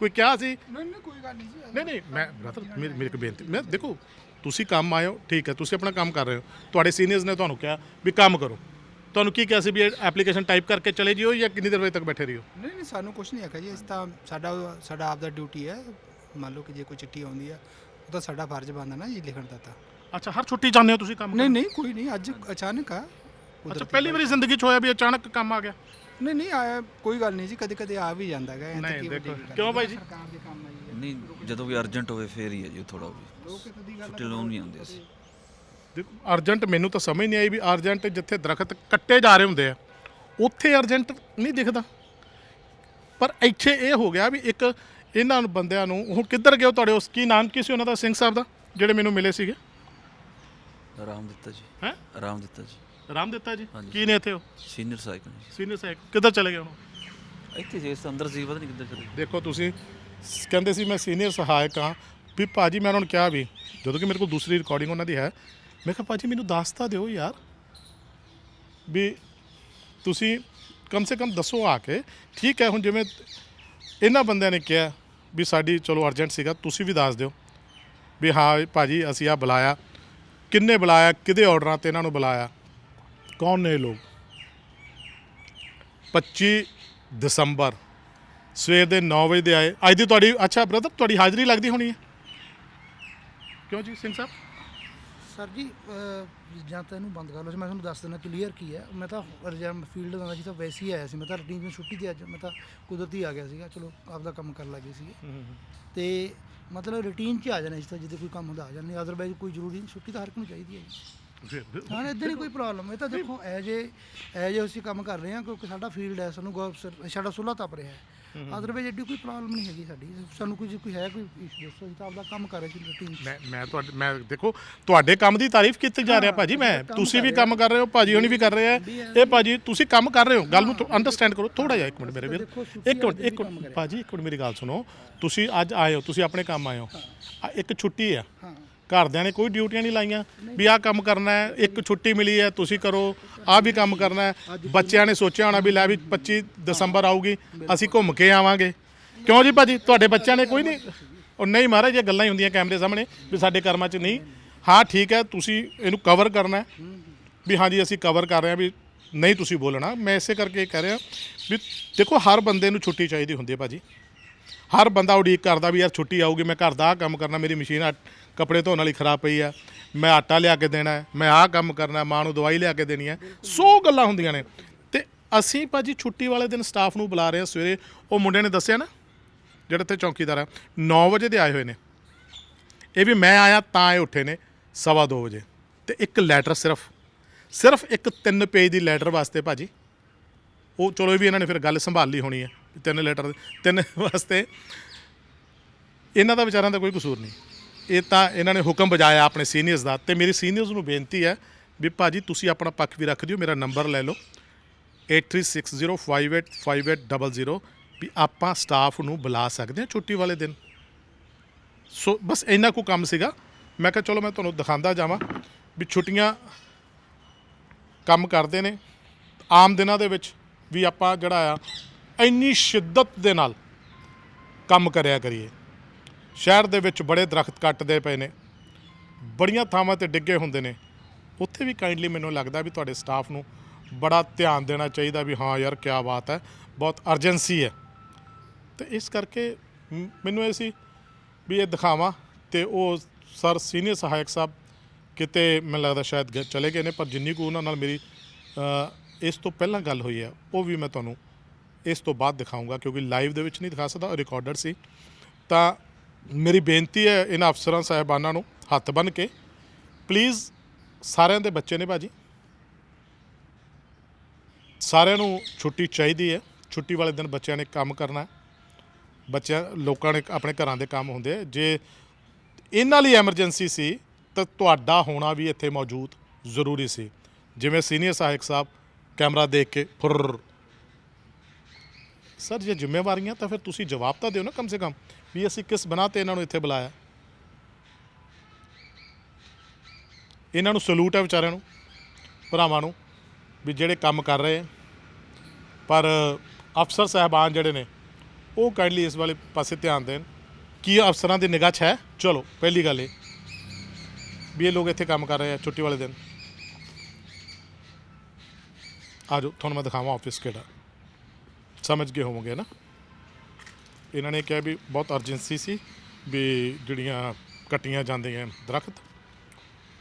ਕੋਈ ਕਿਹਾ ਸੀ? ਨਹੀਂ ਨਹੀਂ ਕੋਈ ਗੱਲ ਨਹੀਂ ਜੀ। ਨਹੀਂ ਨਹੀਂ ਮੈਂ ਬ੍ਰਦਰ ਮੇਰੀ ਇੱਕ ਬੇਨਤੀ ਮੈਂ ਦੇਖੋ ਤੁਸੀਂ ਕੰਮ ਆਏ ਹੋ ਠੀਕ ਹੈ ਤੁਸੀਂ ਆਪਣਾ ਕੰਮ ਕਰ ਰਹੇ ਹੋ ਤੁਹਾਡੇ ਸੀਨੀਅਰਸ ਨੇ ਤੁਹਾਨੂੰ ਕਿਹਾ ਵੀ ਕੰਮ ਕਰੋ। ਤੁਹਾਨੂੰ ਕੀ ਕਿਹਾ ਸੀ ਵੀ ਐਪਲੀਕੇਸ਼ਨ ਟਾਈਪ ਕਰਕੇ ਚਲੇ ਜਿਓ ਜਾਂ ਕਿੰਨੀ ਦੇਰ ਵਜੇ ਤੱਕ ਬੈਠੇ ਰਹੀਓ? ਨਹੀਂ ਨਹੀਂ ਸਾਨੂੰ ਕੁਝ ਨਹੀਂ ਆਖਿਆ ਜੀ ਇਸ ਤਾਂ ਸਾਡਾ ਸਾਡਾ ਆਪ ਦਾ ਡਿਊਟੀ ਹੈ। ਮੰਨ ਲਓ ਕਿ ਜੇ ਕੋਈ ਚਿੱਠੀ ਆਉਂਦੀ ਆ ਉਹ ਤਾਂ ਸਾਡਾ ਫਰਜ਼ ਬਣਦਾ ਨਾ ਜੀ ਲਿਖਣ ਦਾ ਤਾਂ। ਅੱਛਾ ਹਰ ਛੁੱਟੀ ਜਾਂਦੇ ਹੋ ਤੁਸੀਂ ਕੰਮ ਨਹੀਂ ਨਹੀਂ ਕੋਈ ਨਹੀਂ ਅੱਜ ਅਚਾਨਕ ਆ ਅੱਛਾ ਕੁਦਰਤੀ ਪਹਿਲੀ ਵਾਰੀ ਜ਼ਿੰਦਗੀ 'ਚ ਹੋਇਆ ਵੀ ਅਚਾਨਕ ਕੰਮ ਆ ਗਿਆ? ਨਹੀਂ ਨਹੀਂ ਆਇਆ ਕੋਈ ਗੱਲ ਨਹੀਂ ਜੀ ਕਦੇ ਕਦੇ ਆ ਵੀ ਜਾਂਦਾ ਹੈਗਾ ਐਂ ਤਾਂ ਨਹੀਂ, ਕੀ ਵੱਡੀ ਦੇਖੋ, ਗੱਲ ਹੈ। ਕਿਉਂ ਬਾਈ ਜੀ? ਸਰਕਾਰ ਦੇ ਕੰਮ ਆਈ ਹੈ। ਨਹੀਂ ਜਦੋਂ ਵੀ ਅਰਜੈਂਟ ਹੋਵੇ ਫੇਰ ਹੀ ਹੈ ਜੀ ਥੋੜਾ ਵੀ। ਛੁੱਟੀ ਲਾਉਣ ਨਹੀਂ ਆਉਂਦੇ ਅਸੀਂ। ਦੇਖੋ ਅਰਜੈਂਟ ਮੈਨੂੰ ਤਾਂ ਸਮਝ ਨਹੀਂ ਆਈ ਵੀ ਅਰਜੈਂਟ ਜਿੱਥੇ ਦਰਖਤ ਕੱਟੇ ਜਾ ਰਹੇ ਹੁੰਦੇ ਆ ਉੱਥੇ ਅਰਜੈਂਟ ਨਹੀਂ ਦਿਖਦਾ। ਪਰ ਇੱਥੇ ਇਹ ਹੋ ਗਿਆ ਵੀ ਇੱਕ ਇਹਨਾਂ ਨੂੰ ਬੰਦਿਆਂ ਨੂੰ ਹੁਣ ਕਿੱਧਰ ਗਏ ਤੁਹਾਡੇ ਉਸ ਕੀ ਨਾਮ ਕੀ ਸੀ ਉਹਨਾਂ ਦਾ ਸਿੰਘ ਸਾਹਿਬ ਦਾ ਜਿਹੜੇ ਮੈਨੂੰ ਮਿਲੇ ਸੀਗੇ? ਆਰਾਮ ਦਿੱਤਾ ਜੀ। ਹੈ? ਆਰਾਮ ਦਿੱਤਾ ਜੀ। ਰਾਮ ਦਿੱਤਾ ਜੀ? ਹਾਂਜੀ। ਕੀ ਨੇ ਇੱਥੇ ਉਹ? ਸੀਨੀਅਰ ਸਾਈਕਲ ਜੀ। ਸੀਨੀਅਰ ਸਾਹਿਬ ਕਿੱਧਰ ਚਲੇ ਗਏ ਹੁਣ? ਇੱਥੇ ਸੀ ਇਸ ਅੰਦਰ ਸੀ ਪਤਾ ਨਹੀਂ ਕਿੱਧਰ ਚਲੇ ਦੇਖੋ ਤੁਸੀਂ ਸ- ਕਹਿੰਦੇ ਸੀ ਮੈਂ ਸੀਨੀਅਰ ਸਹਾਇਕ ਹਾਂ। ਵੀ ਭਾਜੀ ਮੈਂ ਉਹਨਾਂ ਨੂੰ ਕਿਹਾ ਵੀ ਜਦੋਂ ਕਿ ਮੇਰੇ ਕੋਲ ਦੂਸਰੀ ਰਿਕਾਰਡਿੰਗ ਉਹਨਾਂ ਦੀ ਹੈ ਮੈਂ ਕਿਹਾ ਭਾਜੀ ਮੈਨੂੰ ਦੱਸ ਤਾਂ ਦਿਓ ਯਾਰ ਵੀ ਤੁਸੀਂ ਕਮ ਸੇ ਕਮ ਦੱਸੋ ਆ ਕੇ ਠੀਕ ਹੈ ਹੁਣ ਜਿਵੇਂ ਇਹਨਾਂ ਬੰਦਿਆਂ ਨੇ ਕਿਹਾ ਵੀ ਸਾਡੀ ਚਲੋ ਅਰਜੈਂਟ ਸੀਗਾ ਤੁਸੀਂ ਵੀ ਦੱਸ ਦਿਓ ਵੀ ਹਾਂ ਭਾਜੀ ਅਸੀਂ ਆ ਬੁਲਾਇਆ। ਕਿੰਨੇ ਬੁਲਾਇਆ ਕਿਹਦੇ ਆਰਡਰਾਂ ਤੇ ਇਹਨਾਂ ਨੂੰ ਬੁਲਾਇਆ? ਕੌਣ ਨੇ ਇਹ ਲੋਕ? 25 ਦਸੰਬਰ ਸਵੇਰ ਦੇ 9 ਵਜੇ ਦੇ ਆਏ। ਅੱਜ ਦੀ ਤੁਹਾਡੀ ਅੱਛਾ ਬ੍ਰਦਰ ਤੁਹਾਡੀ ਹਾਜ਼ਰੀ ਲੱਗਦੀ ਹੋਣੀ ਹੈ? ਕਿਉਂ ਜੀ ਸਿੰਘ ਸਾਹਿਬ? ਸਰ ਜੀ ਅਹ, ਜਾਂ ਤਾਂ ਇਹਨੂੰ ਬੰਦ ਕਰ ਲਓ ਜੀ, ਮੈਂ ਤੁਹਾਨੂੰ ਦੱਸ ਦਿੰਦਾ ਕਲੀਅਰ ਕੀ ਹੈ। ਮੈਂ ਤਾਂ ਰਜਮ ਫੀਲਡ ਦਾ ਸੀ ਤਾਂ ਵੈਸੇ ਹੀ ਆਇਆ ਸੀ। ਮੈਂ ਤਾਂ ਰੂਟੀਨ ਵਿੱਚ ਛੁੱਟੀ ਤੇ ਅੱਜ ਮੈਂ ਤਾਂ ਕੁਦਰਤੀ ਆ ਗਿਆ ਸੀਗਾ। ਚਲੋ ਆਪਦਾ ਕੰਮ ਕਰਨ ਲੱਗੇ ਸੀਗੇ। ਤੇ ਮਤਲਬ ਰੂਟੀਨ 'ਚ ਆ ਜਾਣਾ ਇਸ ਤਾਂ ਜਿੱਦੇ ਕੋਈ ਕੰਮ ਹੁੰਦਾ ਆ ਜਾਂਦੇ ਅਦਰਵਾਈਜ਼ ਕੋਈ ਜ਼ਰੂਰੀ ਨਹੀਂ ਛੁੱਟੀ ਤਾਂ ਹਰ ਇੱਕ ਨੂੰ ਚਾਹੀਦੀ ਹੈ ਜੀ। ਹਾਂ ਇੱਦਾਂ ਨਹੀਂ ਕੋਈ ਪ੍ਰੋਬਲਮ ਇਹ ਤਾਂ ਦੇਖੋ ਐਜ ਏ ਐਜ ਅਸੀਂ ਕੰਮ ਕਰ ਰਹੇ ਹਾਂ ਕਿਉਂਕਿ ਸਾਡਾ ਫੀਲਡ ਹੈ ਸਾਨੂੰ ਗੌਰ ਸਾਡਾ ਸੁਲਾ ਤਪ ਰਿਹਾ ਹੈ। ਅਦਰਵਾਈਜ਼ ਐਡੀ ਕੋਈ ਪ੍ਰੋਬਲਮ ਨਹੀਂ ਹੈਗੀ ਸਾਡੀ। ਸਾਨੂੰ ਕੋਈ ਜੇ ਕੋਈ ਹੈ ਕੋਈ ਇਸ਼ੂ ਦੱਸੋ ਅਸੀਂ ਤਾਂ ਆਪਦਾ ਕੰਮ ਕਰ ਰਹੇ ਸੀ ਰੂਟੀਨ ਮੈਂ ਮੈਂ ਤੁਹਾਡੇ ਮੈਂ ਦੇਖੋ ਤੁਹਾਡੇ ਕੰਮ ਦੀ ਤਾਰੀਫ ਕੀਤੀ ਜਾ ਰਿਹਾ ਭਾਜੀ ਮੈਂ ਤੁਸੀਂ ਵੀ ਕੰਮ ਕਰ ਰਹੇ ਹੋ ਭਾਜੀ ਹੋਣੀ ਵੀ ਕਰ ਰਹੇ ਆ ਇਹ ਭਾਜੀ ਤੁਸੀਂ ਕੰਮ ਕਰ ਰਹੇ ਹੋ। ਗੱਲ ਨੂੰ ਅੰਡਰਸਟੈਂਡ ਕਰੋ। ਥੋੜਾ ਜਿਹਾ ਇੱਕ ਮਿੰਟ ਮੇਰੇ ਵੀਰ। ਇੱਕ ਮਿੰਟ ਇੱਕ ਮਿੰਟ। ਭਾਜੀ ਇੱਕ ਮਿੰਟ ਮੇਰੀ ਗੱਲ ਸੁਣੋ। ਤੁਸੀਂ ਅੱਜ ਆਏ ਹੋ ਤੁਸੀਂ ਆਪਣੇ ਕੰਮ ਆਏ ਹੋ। ਇੱਕ ਛੁੱਟੀ ਆ। ਘਰਦਿਆਂ ਨੇ ਕੋਈ ਡਿਊਟੀਆਂ ਨਹੀਂ ਲਾਈਆਂ। ਵੀ ਆਹ ਕੰਮ ਕਰਨਾ ਹੈ, ਇੱਕ ਛੁੱਟੀ ਮਿਲੀ ਹੈ, ਤੁਸੀਂ ਕਰੋ, ਆਹ ਵੀ ਕੰਮ ਕਰਨਾ ਹੈ। ਬੱਚਿਆਂ ਨੇ ਸੋਚਿਆ ਹੋਣਾ ਵੀ ਲੈ ਵੀ 25 ਦਸੰਬਰ ਆਊਗੀ, ਅਸੀਂ ਘੁੰਮ ਕੇ ਆਵਾਂਗੇ। ਕਿਉਂ ਜੀ ਭਾਜੀ? ਤੁਹਾਡੇ ਬੱਚਿਆਂ ਨੇ ਕੋਈ ਨਹੀਂ ਉਹ ਨਹੀਂ ਮਹਾਰਾਜ, ਇਹ ਗੱਲਾਂ ਹੀ ਹੁੰਦੀਆਂ ਕੈਮਰੇ ਸਾਹਮਣੇ ਵੀ ਸਾਡੇ ਕਰਮਾਂ 'ਚ ਨਹੀਂ। ਹਾਂ, ਠੀਕ ਹੈ, ਤੁਸੀਂ ਇਹਨੂੰ ਕਵਰ ਕਰਨਾ ਹੈ। ਵੀ ਹਾਂਜੀ ਅਸੀਂ ਕਵਰ ਕਰ ਰਹੇ ਹਾਂ ਵੀ ਨਹੀਂ ਤੁਸੀਂ ਬੋਲਣਾ। ਮੈਂ ਇਸੇ ਕਰਕੇ ਕਹਿ ਰਿਹਾ ਵੀ ਦੇਖੋ, ਹਰ ਬੰਦੇ ਨੂੰ ਛੁੱਟੀ ਚਾਹੀਦੀ ਹੁੰਦੀ ਹੈ ਭਾਜੀ। ਹਰ ਬੰਦਾ ਉਡੀਕ ਕਰਦਾ ਵੀ ਯਾਰ ਛੁੱਟੀ ਆਊਗੀ, ਮੈਂ ਘਰ ਦਾ ਆਹ ਕੰਮ ਕਰਨਾ, ਮੇਰੀ ਮਸ਼ੀਨ ਆ ਕੱਪੜੇ ਧੋਣ ਵਾਲੀ ਖਰਾਬ ਪਈ ਆ ਮੈਂ ਆਟਾ ਲਿਆ ਕੇ ਦੇਣਾ ਹੈ ਮੈਂ ਆਹ ਕੰਮ ਕਰਨਾ ਹੈ, ਮਾਂ ਨੂੰ ਦਵਾਈ ਲਿਆ ਕੇ ਦੇਣੀ ਹੈ ਸੌ ਗੱਲਾਂ ਹੁੰਦੀਆਂ ਨੇ। ਤੇ ਅਸੀਂ ਭਾਜੀ ਛੁੱਟੀ ਵਾਲੇ ਦਿਨ ਸਟਾਫ ਨੂੰ ਬੁਲਾ ਰਹੇ ਹਾਂ ਸਵੇਰੇ ਉਹ ਮੁੰਡੇ ਨੇ ਦੱਸਿਆ ਨਾ ਜਿਹੜਾ ਇੱਥੇ ਚੌਕੀਦਾਰ ਆ 9 ਵਜੇ ਦੇ ਆਏ ਹੋਏ ਨੇ। ਇਹ ਵੀ ਮੈਂ ਆਇਆ ਤਾਂ ਇਹ ਉੱਠੇ ਨੇ ਸਵਾ ਦੋ ਵਜੇ। ਤੇ ਇੱਕ ਲੈਟਰ ਸਿਰਫ ਸਿਰਫ ਇੱਕ ਤਿੰਨ ਪੇਜ ਦੀ ਲੈਟਰ ਵਾਸਤੇ ਭਾਜੀ ਉਹ ਚਲੋ ਇਹ ਵੀ ਇਹਨਾਂ ਨੇ ਫਿਰ ਗੱਲ ਸੰਭਾਲ ਲਈ ਹੋਣੀ ਹੈ ਵੀ ਤਿੰਨ ਲੈਟਰ ਤਿੰਨ ਵਾਸਤੇ। ਇਹਨਾਂ ਦਾ ਵਿਚਾਰਾਂ ਦਾ ਕੋਈ ਕਸੂਰ ਨਹੀਂ। ਇਹ ਤਾਂ ਇਹਨਾਂ ਨੇ ਹੁਕਮ ਬਜਾਇਆ ਆਪਣੇ ਸੀਨੀਅਰਸ ਦਾ ਤੇ ਮੇਰੀ ਸੀਨੀਅਰਸ ਨੂੰ ਬੇਨਤੀ ਹੈ ਵੀ ਭਾਜੀ ਤੁਸੀਂ ਆਪਣਾ ਪੱਖ ਵੀ ਰੱਖ ਦਿਓ, ਮੇਰਾ ਨੰਬਰ ਲੈ ਲਓ। 8360585800 ਵੀ ਆਪਾਂ ਸਟਾਫ ਨੂੰ ਬੁਲਾ ਸਕਦੇ ਹਾਂ ਛੁੱਟੀ ਵਾਲੇ ਦਿਨ। ਸੋ ਬਸ ਇੰਨਾ ਕੁ ਕੰਮ ਸੀਗਾ। ਮੈਂ ਕਿਹਾ ਚਲੋ ਮੈਂ ਤੁਹਾਨੂੰ ਦਿਖਾਉਂਦਾ ਜਾਵਾਂ ਵੀ ਛੁੱਟੀਆਂ ਕੰਮ ਕਰਦੇ ਨੇ। ਆਮ ਦਿਨਾਂ ਦੇ ਵਿੱਚ ਵੀ ਆਪਾਂ ਜਿਹੜਾ ਆ, ਇੰਨੀ ਸ਼ਿੱਦਤ ਦੇ ਨਾਲ ਕੰਮ ਕਰਿਆ ਕਰੀਏ। ਸ਼ਹਿਰ ਦੇ ਵਿੱਚ ਬੜੇ ਦਰਖਤ ਕੱਟਦੇ ਪਏ ਨੇ। ਬੜੀਆਂ ਥਾਵਾਂ ਤੇ ਡਿੱਗੇ ਹੁੰਦੇ ਨੇ। ਉੱਥੇ ਵੀ ਕਾਈਂਡਲੀ ਮੈਨੂੰ ਲੱਗਦਾ ਵੀ ਤੁਹਾਡੇ ਸਟਾਫ ਨੂੰ ਬੜਾ ਧਿਆਨ ਦੇਣਾ ਚਾਹੀਦਾ ਵੀ ਹਾਂ ਯਾਰ ਕੀ ਬਾਤ ਹੈ, ਬਹੁਤ ਅਰਜੈਂਸੀ ਹੈ। ਤੇ ਇਸ ਕਰਕੇ ਮੈਨੂੰ ਇਹ ਸੀ ਵੀ ਇਹ ਦਿਖਾਵਾਂ ਤੇ ਉਹ ਸਰ ਸੀਨੀਅਰ ਸਹਾਇਕ ਸਾਹਿਬ ਕਿਤੇ ਮੈਨੂੰ ਲੱਗਦਾ ਸ਼ਾਇਦ ਗ- ਚਲੇ ਗਏ ਨੇ, ਪਰ ਜਿੰਨੀ ਕੁ ਉਹਨਾਂ ਨਾਲ ਮੇਰੀ ਇਸ ਤੋਂ ਪਹਿਲਾਂ ਗੱਲ ਹੋਈ ਹੈ, ਉਹ ਵੀ ਮੈਂ ਤੁਹਾਨੂੰ ਇਸ ਤੋਂ ਬਾਅਦ ਦਿਖਾਊਂਗਾ, ਕਿਉਂਕਿ ਲਾਈਵ ਦੇ ਵਿੱਚ ਨਹੀਂ ਦਿਖਾ ਸਕਦਾ ਰਿਕਾਰਡਡ ਸੀ। ਤਾਂ ਮੇਰੀ ਬੇਨਤੀ ਹੈ ਇਹਨਾਂ ਅਫਸਰਾਂ, ਸਾਹਿਬਾਨਾਂ ਨੂੰ ਹੱਥ ਬੰਨ ਕੇ ਪਲੀਜ਼ ਸਾਰਿਆਂ ਦੇ ਬੱਚੇ ਨੇ ਭਾਜੀ। ਸਾਰਿਆਂ ਨੂੰ ਛੁੱਟੀ ਚਾਹੀਦੀ ਹੈ। ਛੁੱਟੀ ਵਾਲੇ ਦਿਨ ਬੱਚਿਆਂ ਨੇ ਕੰਮ ਕਰਨਾ ਬੱਚਿਆਂ, ਲੋਕਾਂ ਨੇ ਆਪਣੇ ਘਰਾਂ ਦੇ ਕੰਮ ਹੁੰਦੇ ਆ। ਜੇ ਇਹਨਾਂ ਲਈ ਐਮਰਜੈਂਸੀ ਸੀ, ਤਾਂ ਤੁਹਾਡਾ ਹੋਣਾ ਵੀ ਇੱਥੇ ਮੌਜੂਦ ਜ਼ਰੂਰੀ ਸੀ। ਜਿਵੇਂ ਸੀਨੀਅਰ ਸਹਾਇਕ ਸਾਹਿਬ ਕੈਮਰਾ ਦੇਖ ਕੇ ਫੁਰ ਸਰ, ਜੇ ਜ਼ਿੰਮੇਵਾਰੀਆਂ ਤਾਂ ਫਿਰ ਤੁਸੀਂ ਜਵਾਬ ਤਾਂ ਦਿਓ ਨਾ ਕਮ ਸੇ ਕਮ ਵੀ ਅਸੀਂ ਕਿਸ ਬਣਾ ਤੇ ਇਹਨਾਂ ਨੂੰ ਇੱਥੇ ਬੁਲਾਇਆ। ਇਹਨਾਂ ਨੂੰ ਸਲੂਟ ਹੈ ਵਿਚਾਰਿਆਂ ਨੂੰ, ਭਰਾਵਾਂ ਨੂੰ, ਵੀ ਜਿਹੜੇ ਕੰਮ ਕਰ ਰਹੇ ਪਰ ਅਫਸਰ ਸਾਹਿਬਾਨ ਜਿਹੜੇ ਨੇ, ਉਹ ਕਾਇੰਡਲੀ ਇਸ ਵਾਲੇ ਪਾਸੇ ਧਿਆਨ ਦੇਣ ਕੀ ਅਫਸਰਾਂ ਦੀ ਨਿਗਾਹ 'ਚ ਹੈ। ਚਲੋ, ਪਹਿਲੀ ਗੱਲ ਇਹ ਵੀ ਇਹ ਲੋਕ ਇੱਥੇ ਕੰਮ ਕਰ ਰਹੇ ਆ ਛੁੱਟੀ ਵਾਲੇ ਦਿਨ। ਆ ਜਾਓ, ਤੁਹਾਨੂੰ ਮੈਂ ਦਿਖਾਵਾਂ ਆਫਿਸ ਕਿਹੜਾ। ਸਮਝ ਗਏ ਹੋਵੋਗੇ ਨਾ? ਇਹਨਾਂ ਨੇ ਕਿਹਾ ਵੀ ਬਹੁਤ ਅਰਜੈਂਸੀ ਸੀ ਵੀ ਜਿਹੜੀਆਂ ਕੱਟੀਆਂ ਜਾਂਦੀਆਂ ਦਰਖਤ,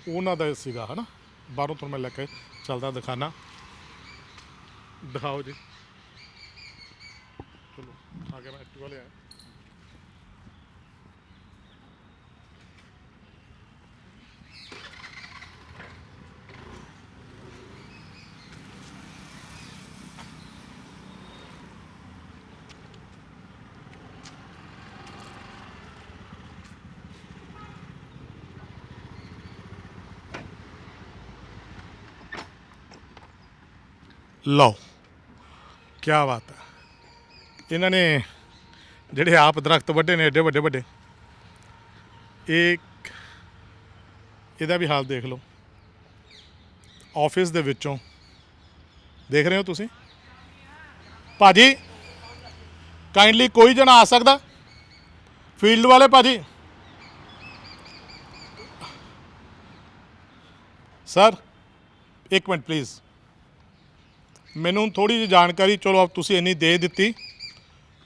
ਉਹਨਾਂ ਦਾ ਸੀਗਾ ਹਨਾ ਬਾਹਰੋਂ ਤੁਹਾਨੂੰ ਮੈਂ ਲੈ ਕੇ ਚੱਲਦਾ ਦਿਖਾਣਾ ਦਿਖਾਓ ਜੀ। ਚਲੋ, ਆ ਗਿਆ ਮੈਂ ਐਕਟਿਵਾ ਲਿਆ ਲਓ ਕੀ ਬਾਤ ਹੈ ਇਹਨਾਂ ਨੇ ਜਿਹੜੇ ਆਪ ਦਰਖਤ ਵੱਡੇ ਨੇ, ਏਡੇ ਵੱਡੇ ਵੱਡੇ। ਇਹ ਇਹਦਾ ਵੀ ਹਾਲ ਦੇਖ ਲਓ। ਆਫਿਸ ਦੇ ਵਿੱਚੋਂ। ਦੇਖ ਰਹੇ ਹੋ ਤੁਸੀਂ? ਭਾਜੀ, ਕਾਈਂਡਲੀ ਕੋਈ ਜਣਾ ਆ ਸਕਦਾ? ਫੀਲਡ ਵਾਲੇ ਭਾਜੀ। ਸਰ, ਇੱਕ ਮਿੰਟ ਪਲੀਜ਼ ਮੈਨੂੰ ਥੋੜੀ ਜਿਹੀ ਜਾਣਕਾਰੀ ਚਲੋ ਆਪ ਤੁਸੀਂ ਇੰਨੀ ਦੇ ਦਿੱਤੀ।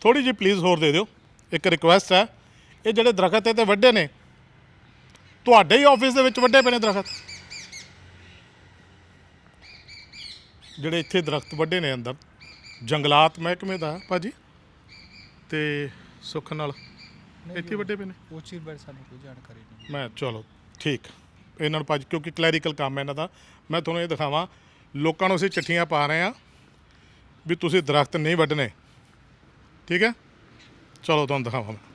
ਥੋੜੀ ਜਿਹੀ ਪਲੀਜ਼ ਹੋਰ ਦੇ ਦਿਓ। ਇੱਕ ਰਿਕੁਐਸਟ ਹੈ ਇਹ ਜਿਹੜੇ ਦਰਖਤ ਇਹ ਤੇ ਵੱਡੇ ਨੇ। ਤੁਹਾਡੇ ਹੀ ਆਫਿਸ ਦੇ ਵਿੱਚ ਵੱਡੇ ਪਏ ਨੇ ਦਰਖਤ। ਜਿਹੜੇ ਇੱਥੇ ਦਰਖਤ ਵੱਡੇ ਨੇ ਅੰਦਰ ਜੰਗਲਾਤ ਮਹਿਕਮੇ ਦਾ ਭਾਜੀ। ਤੇ ਸੁੱਖ ਨਾਲ ਇੱਥੇ ਵੱਡੇ ਪਏ ਨੇ। ਚੀਜ਼ ਬਾਰੇ ਸਾਨੂੰ ਕੋਈ ਜਾਣਕਾਰੀ ਨਹੀਂ ਮੈਂ ਚਲੋ ਠੀਕ। ਇਹਨਾਂ ਨੂੰ ਭਾਜੀ ਕਿਉਂਕਿ ਕਲੈਰੀਕਲ ਕੰਮ ਹੈ ਇਹਨਾਂ ਦਾ। ਮੈਂ ਤੁਹਾਨੂੰ ਇਹ ਦਿਖਾਵਾਂ ਲੋਕਾਂ ਨੂੰ ਅਸੀਂ ਚਿੱਠੀਆਂ ਪਾ ਰਹੇ ਆ ਵੀ ਤੁਸੀਂ ਦਰਖਤ ਨਹੀਂ ਵੱਢਣੇ। ਠੀਕ ਹੈ? ਚਲੋ, ਤੁਹਾਨੂੰ ਦਿਖਾਵਾਂ ਮੈਂ।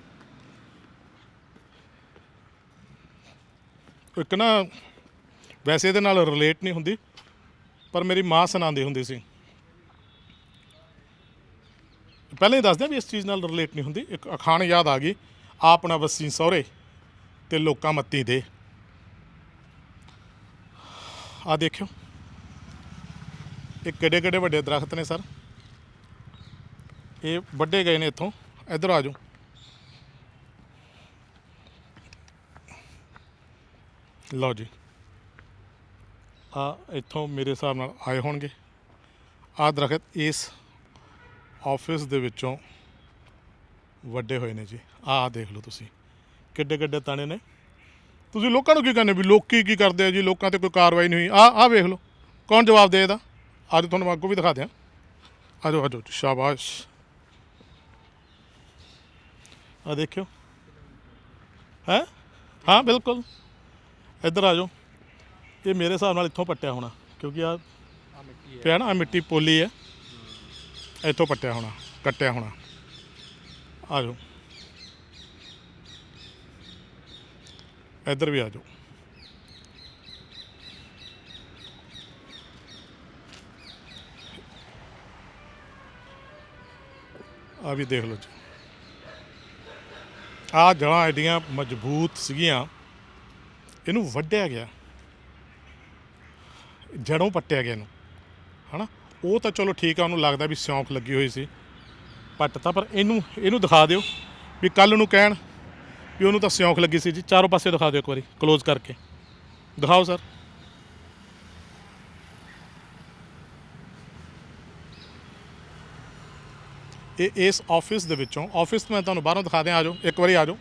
ਇੱਕ ਨਾ ਵੈਸੇ ਇਹਦੇ ਨਾਲ ਰਿਲੇਟ ਨਹੀਂ ਹੁੰਦੀ, ਪਰ ਮੇਰੀ ਮਾਂ ਸੁਣਾਉਂਦੀ ਹੁੰਦੀ ਸੀ। ਪਹਿਲਾਂ ਹੀ ਦੱਸਦੇ ਵੀ ਇਸ ਚੀਜ਼ ਨਾਲ ਰਿਲੇਟ ਨਹੀਂ ਹੁੰਦੀ। ਇੱਕ ਅਖਾਣ ਯਾਦ ਆ ਗਈ ਆਪਣਾ ਵਸੀ ਸਹੁਰੇ ਤੇ ਲੋਕਾਂ ਮੱਤੀ ਦੇ। ਆ ਦੇਖਿਓ। ਇਹ ਕਿੱਡੇ ਕਿੱਡੇ ਵੱਡੇ ਦਰਖਤ ਨੇ ਸਰ? ਇਹ ਵੱਡੇ ਗਏ ਨੇ ਇੱਥੋਂ। ਇੱਧਰ ਆ ਜਾਓ। ਲਓ ਜੀ। ਆ ਇੱਥੋਂ ਮੇਰੇ ਹਿਸਾਬ ਨਾਲ ਆਏ ਹੋਣਗੇ। ਆ ਦਰਖਤ ਇਸ ਆਫਿਸ ਦੇ ਵਿੱਚੋਂ ਵੱਡੇ ਹੋਏ ਨੇ ਜੀ। ਆਹ ਦੇਖ ਲਓ ਤੁਸੀਂ। ਕਿੱਡੇ ਕਿੱਡੇ ਤਣੇ ਨੇ। ਤੁਸੀਂ ਲੋਕਾਂ ਨੂੰ ਕੀ ਕਹਿੰਦੇ ਵੀ ਲੋਕੀ ਕੀ ਕਰਦੇ ਆ ਜੀ? ਲੋਕਾਂ ਤੇ ਕੋਈ ਕਾਰਵਾਈ ਨਹੀਂ ਹੋਈ। ਆ ਆ ਵੇਖ ਲਓ। ਕੌਣ ਜਵਾਬ ਦੇ ਇਹਦਾ? ਅੱਜ ਤੁਹਾਨੂੰ ਮੈਂ ਅੱਗੋਂ ਵੀ ਦਿਖਾ ਦਿਆਂ। ਆਜੋ ਆਜੋ ਸ਼ਾਬਾਸ਼। ਆ ਦੇਖਿਓ। ਹੈ? ਹਾਂ, ਬਿਲਕੁਲ। ਇੱਧਰ ਆ ਜਾਓ। ਇਹ ਮੇਰੇ ਹਿਸਾਬ ਨਾਲ ਇੱਥੋਂ ਪੱਟਿਆ ਹੋਣਾ, ਕਿਉਂਕਿ ਆ ਪਿਆ ਨਾ ਆਹ ਮਿੱਟੀ ਪੋਲੀ ਹੈ। ਇੱਥੋਂ ਪੱਟਿਆ ਹੋਣਾ, ਕੱਟਿਆ ਹੋਣਾ। ਆ ਜਾਓ। ਇੱਧਰ ਵੀ ਆ ਆ ਵੀ ਦੇਖ ਲਓ ਜੀ। ਆ ਜੜਾਂ ਐਡੀਆਂ ਮਜ਼ਬੂਤ ਸੀਗੀਆਂ, ਇਹਨੂੰ ਵੱਢਿਆ ਗਿਆ। ਜੜੋਂ ਪੱਟਿਆ ਗਿਆ ਇਹਨੂੰ, ਹਨਾ? ਉਹ ਤਾਂ ਚਲੋ ਠੀਕ ਆ, ਉਹਨੂੰ ਲੱਗਦਾ ਵੀ ਸਿਉਂਕ ਲੱਗੀ ਹੋਈ ਸੀ। ਪੱਟ ਪੱਟਤਾ ਪਰ ਇਹਨੂੰ ਇਹਨੂੰ ਦਿਖਾ ਦਿਓ ਵੀ ਕੱਲ ਨੂੰ ਕਹਿਣ ਵੀ ਉਹਨੂੰ ਤਾਂ ਸਿਉਂਕ ਲੱਗੀ ਸੀ ਜੀ। ਚਾਰੋਂ ਪਾਸੇ ਦਿਖਾ ਦਿਓ ਇੱਕ ਵਾਰੀ ক্লোਜ਼ ਕਰਕੇ। ਦਿਖਾਓ ਸਰ ਇਹ ਇਸ ਆਫਿਸ ਦੇ ਵਿੱਚੋਂ ਆਫਿਸ ਮੈਂ ਤੁਹਾਨੂੰ ਬਾਹਰੋਂ ਦਿਖਾ ਦਿਆਂ, ਆ ਜਾਓ, ਇੱਕ ਵਾਰੀ ਆ ਜਾਓ।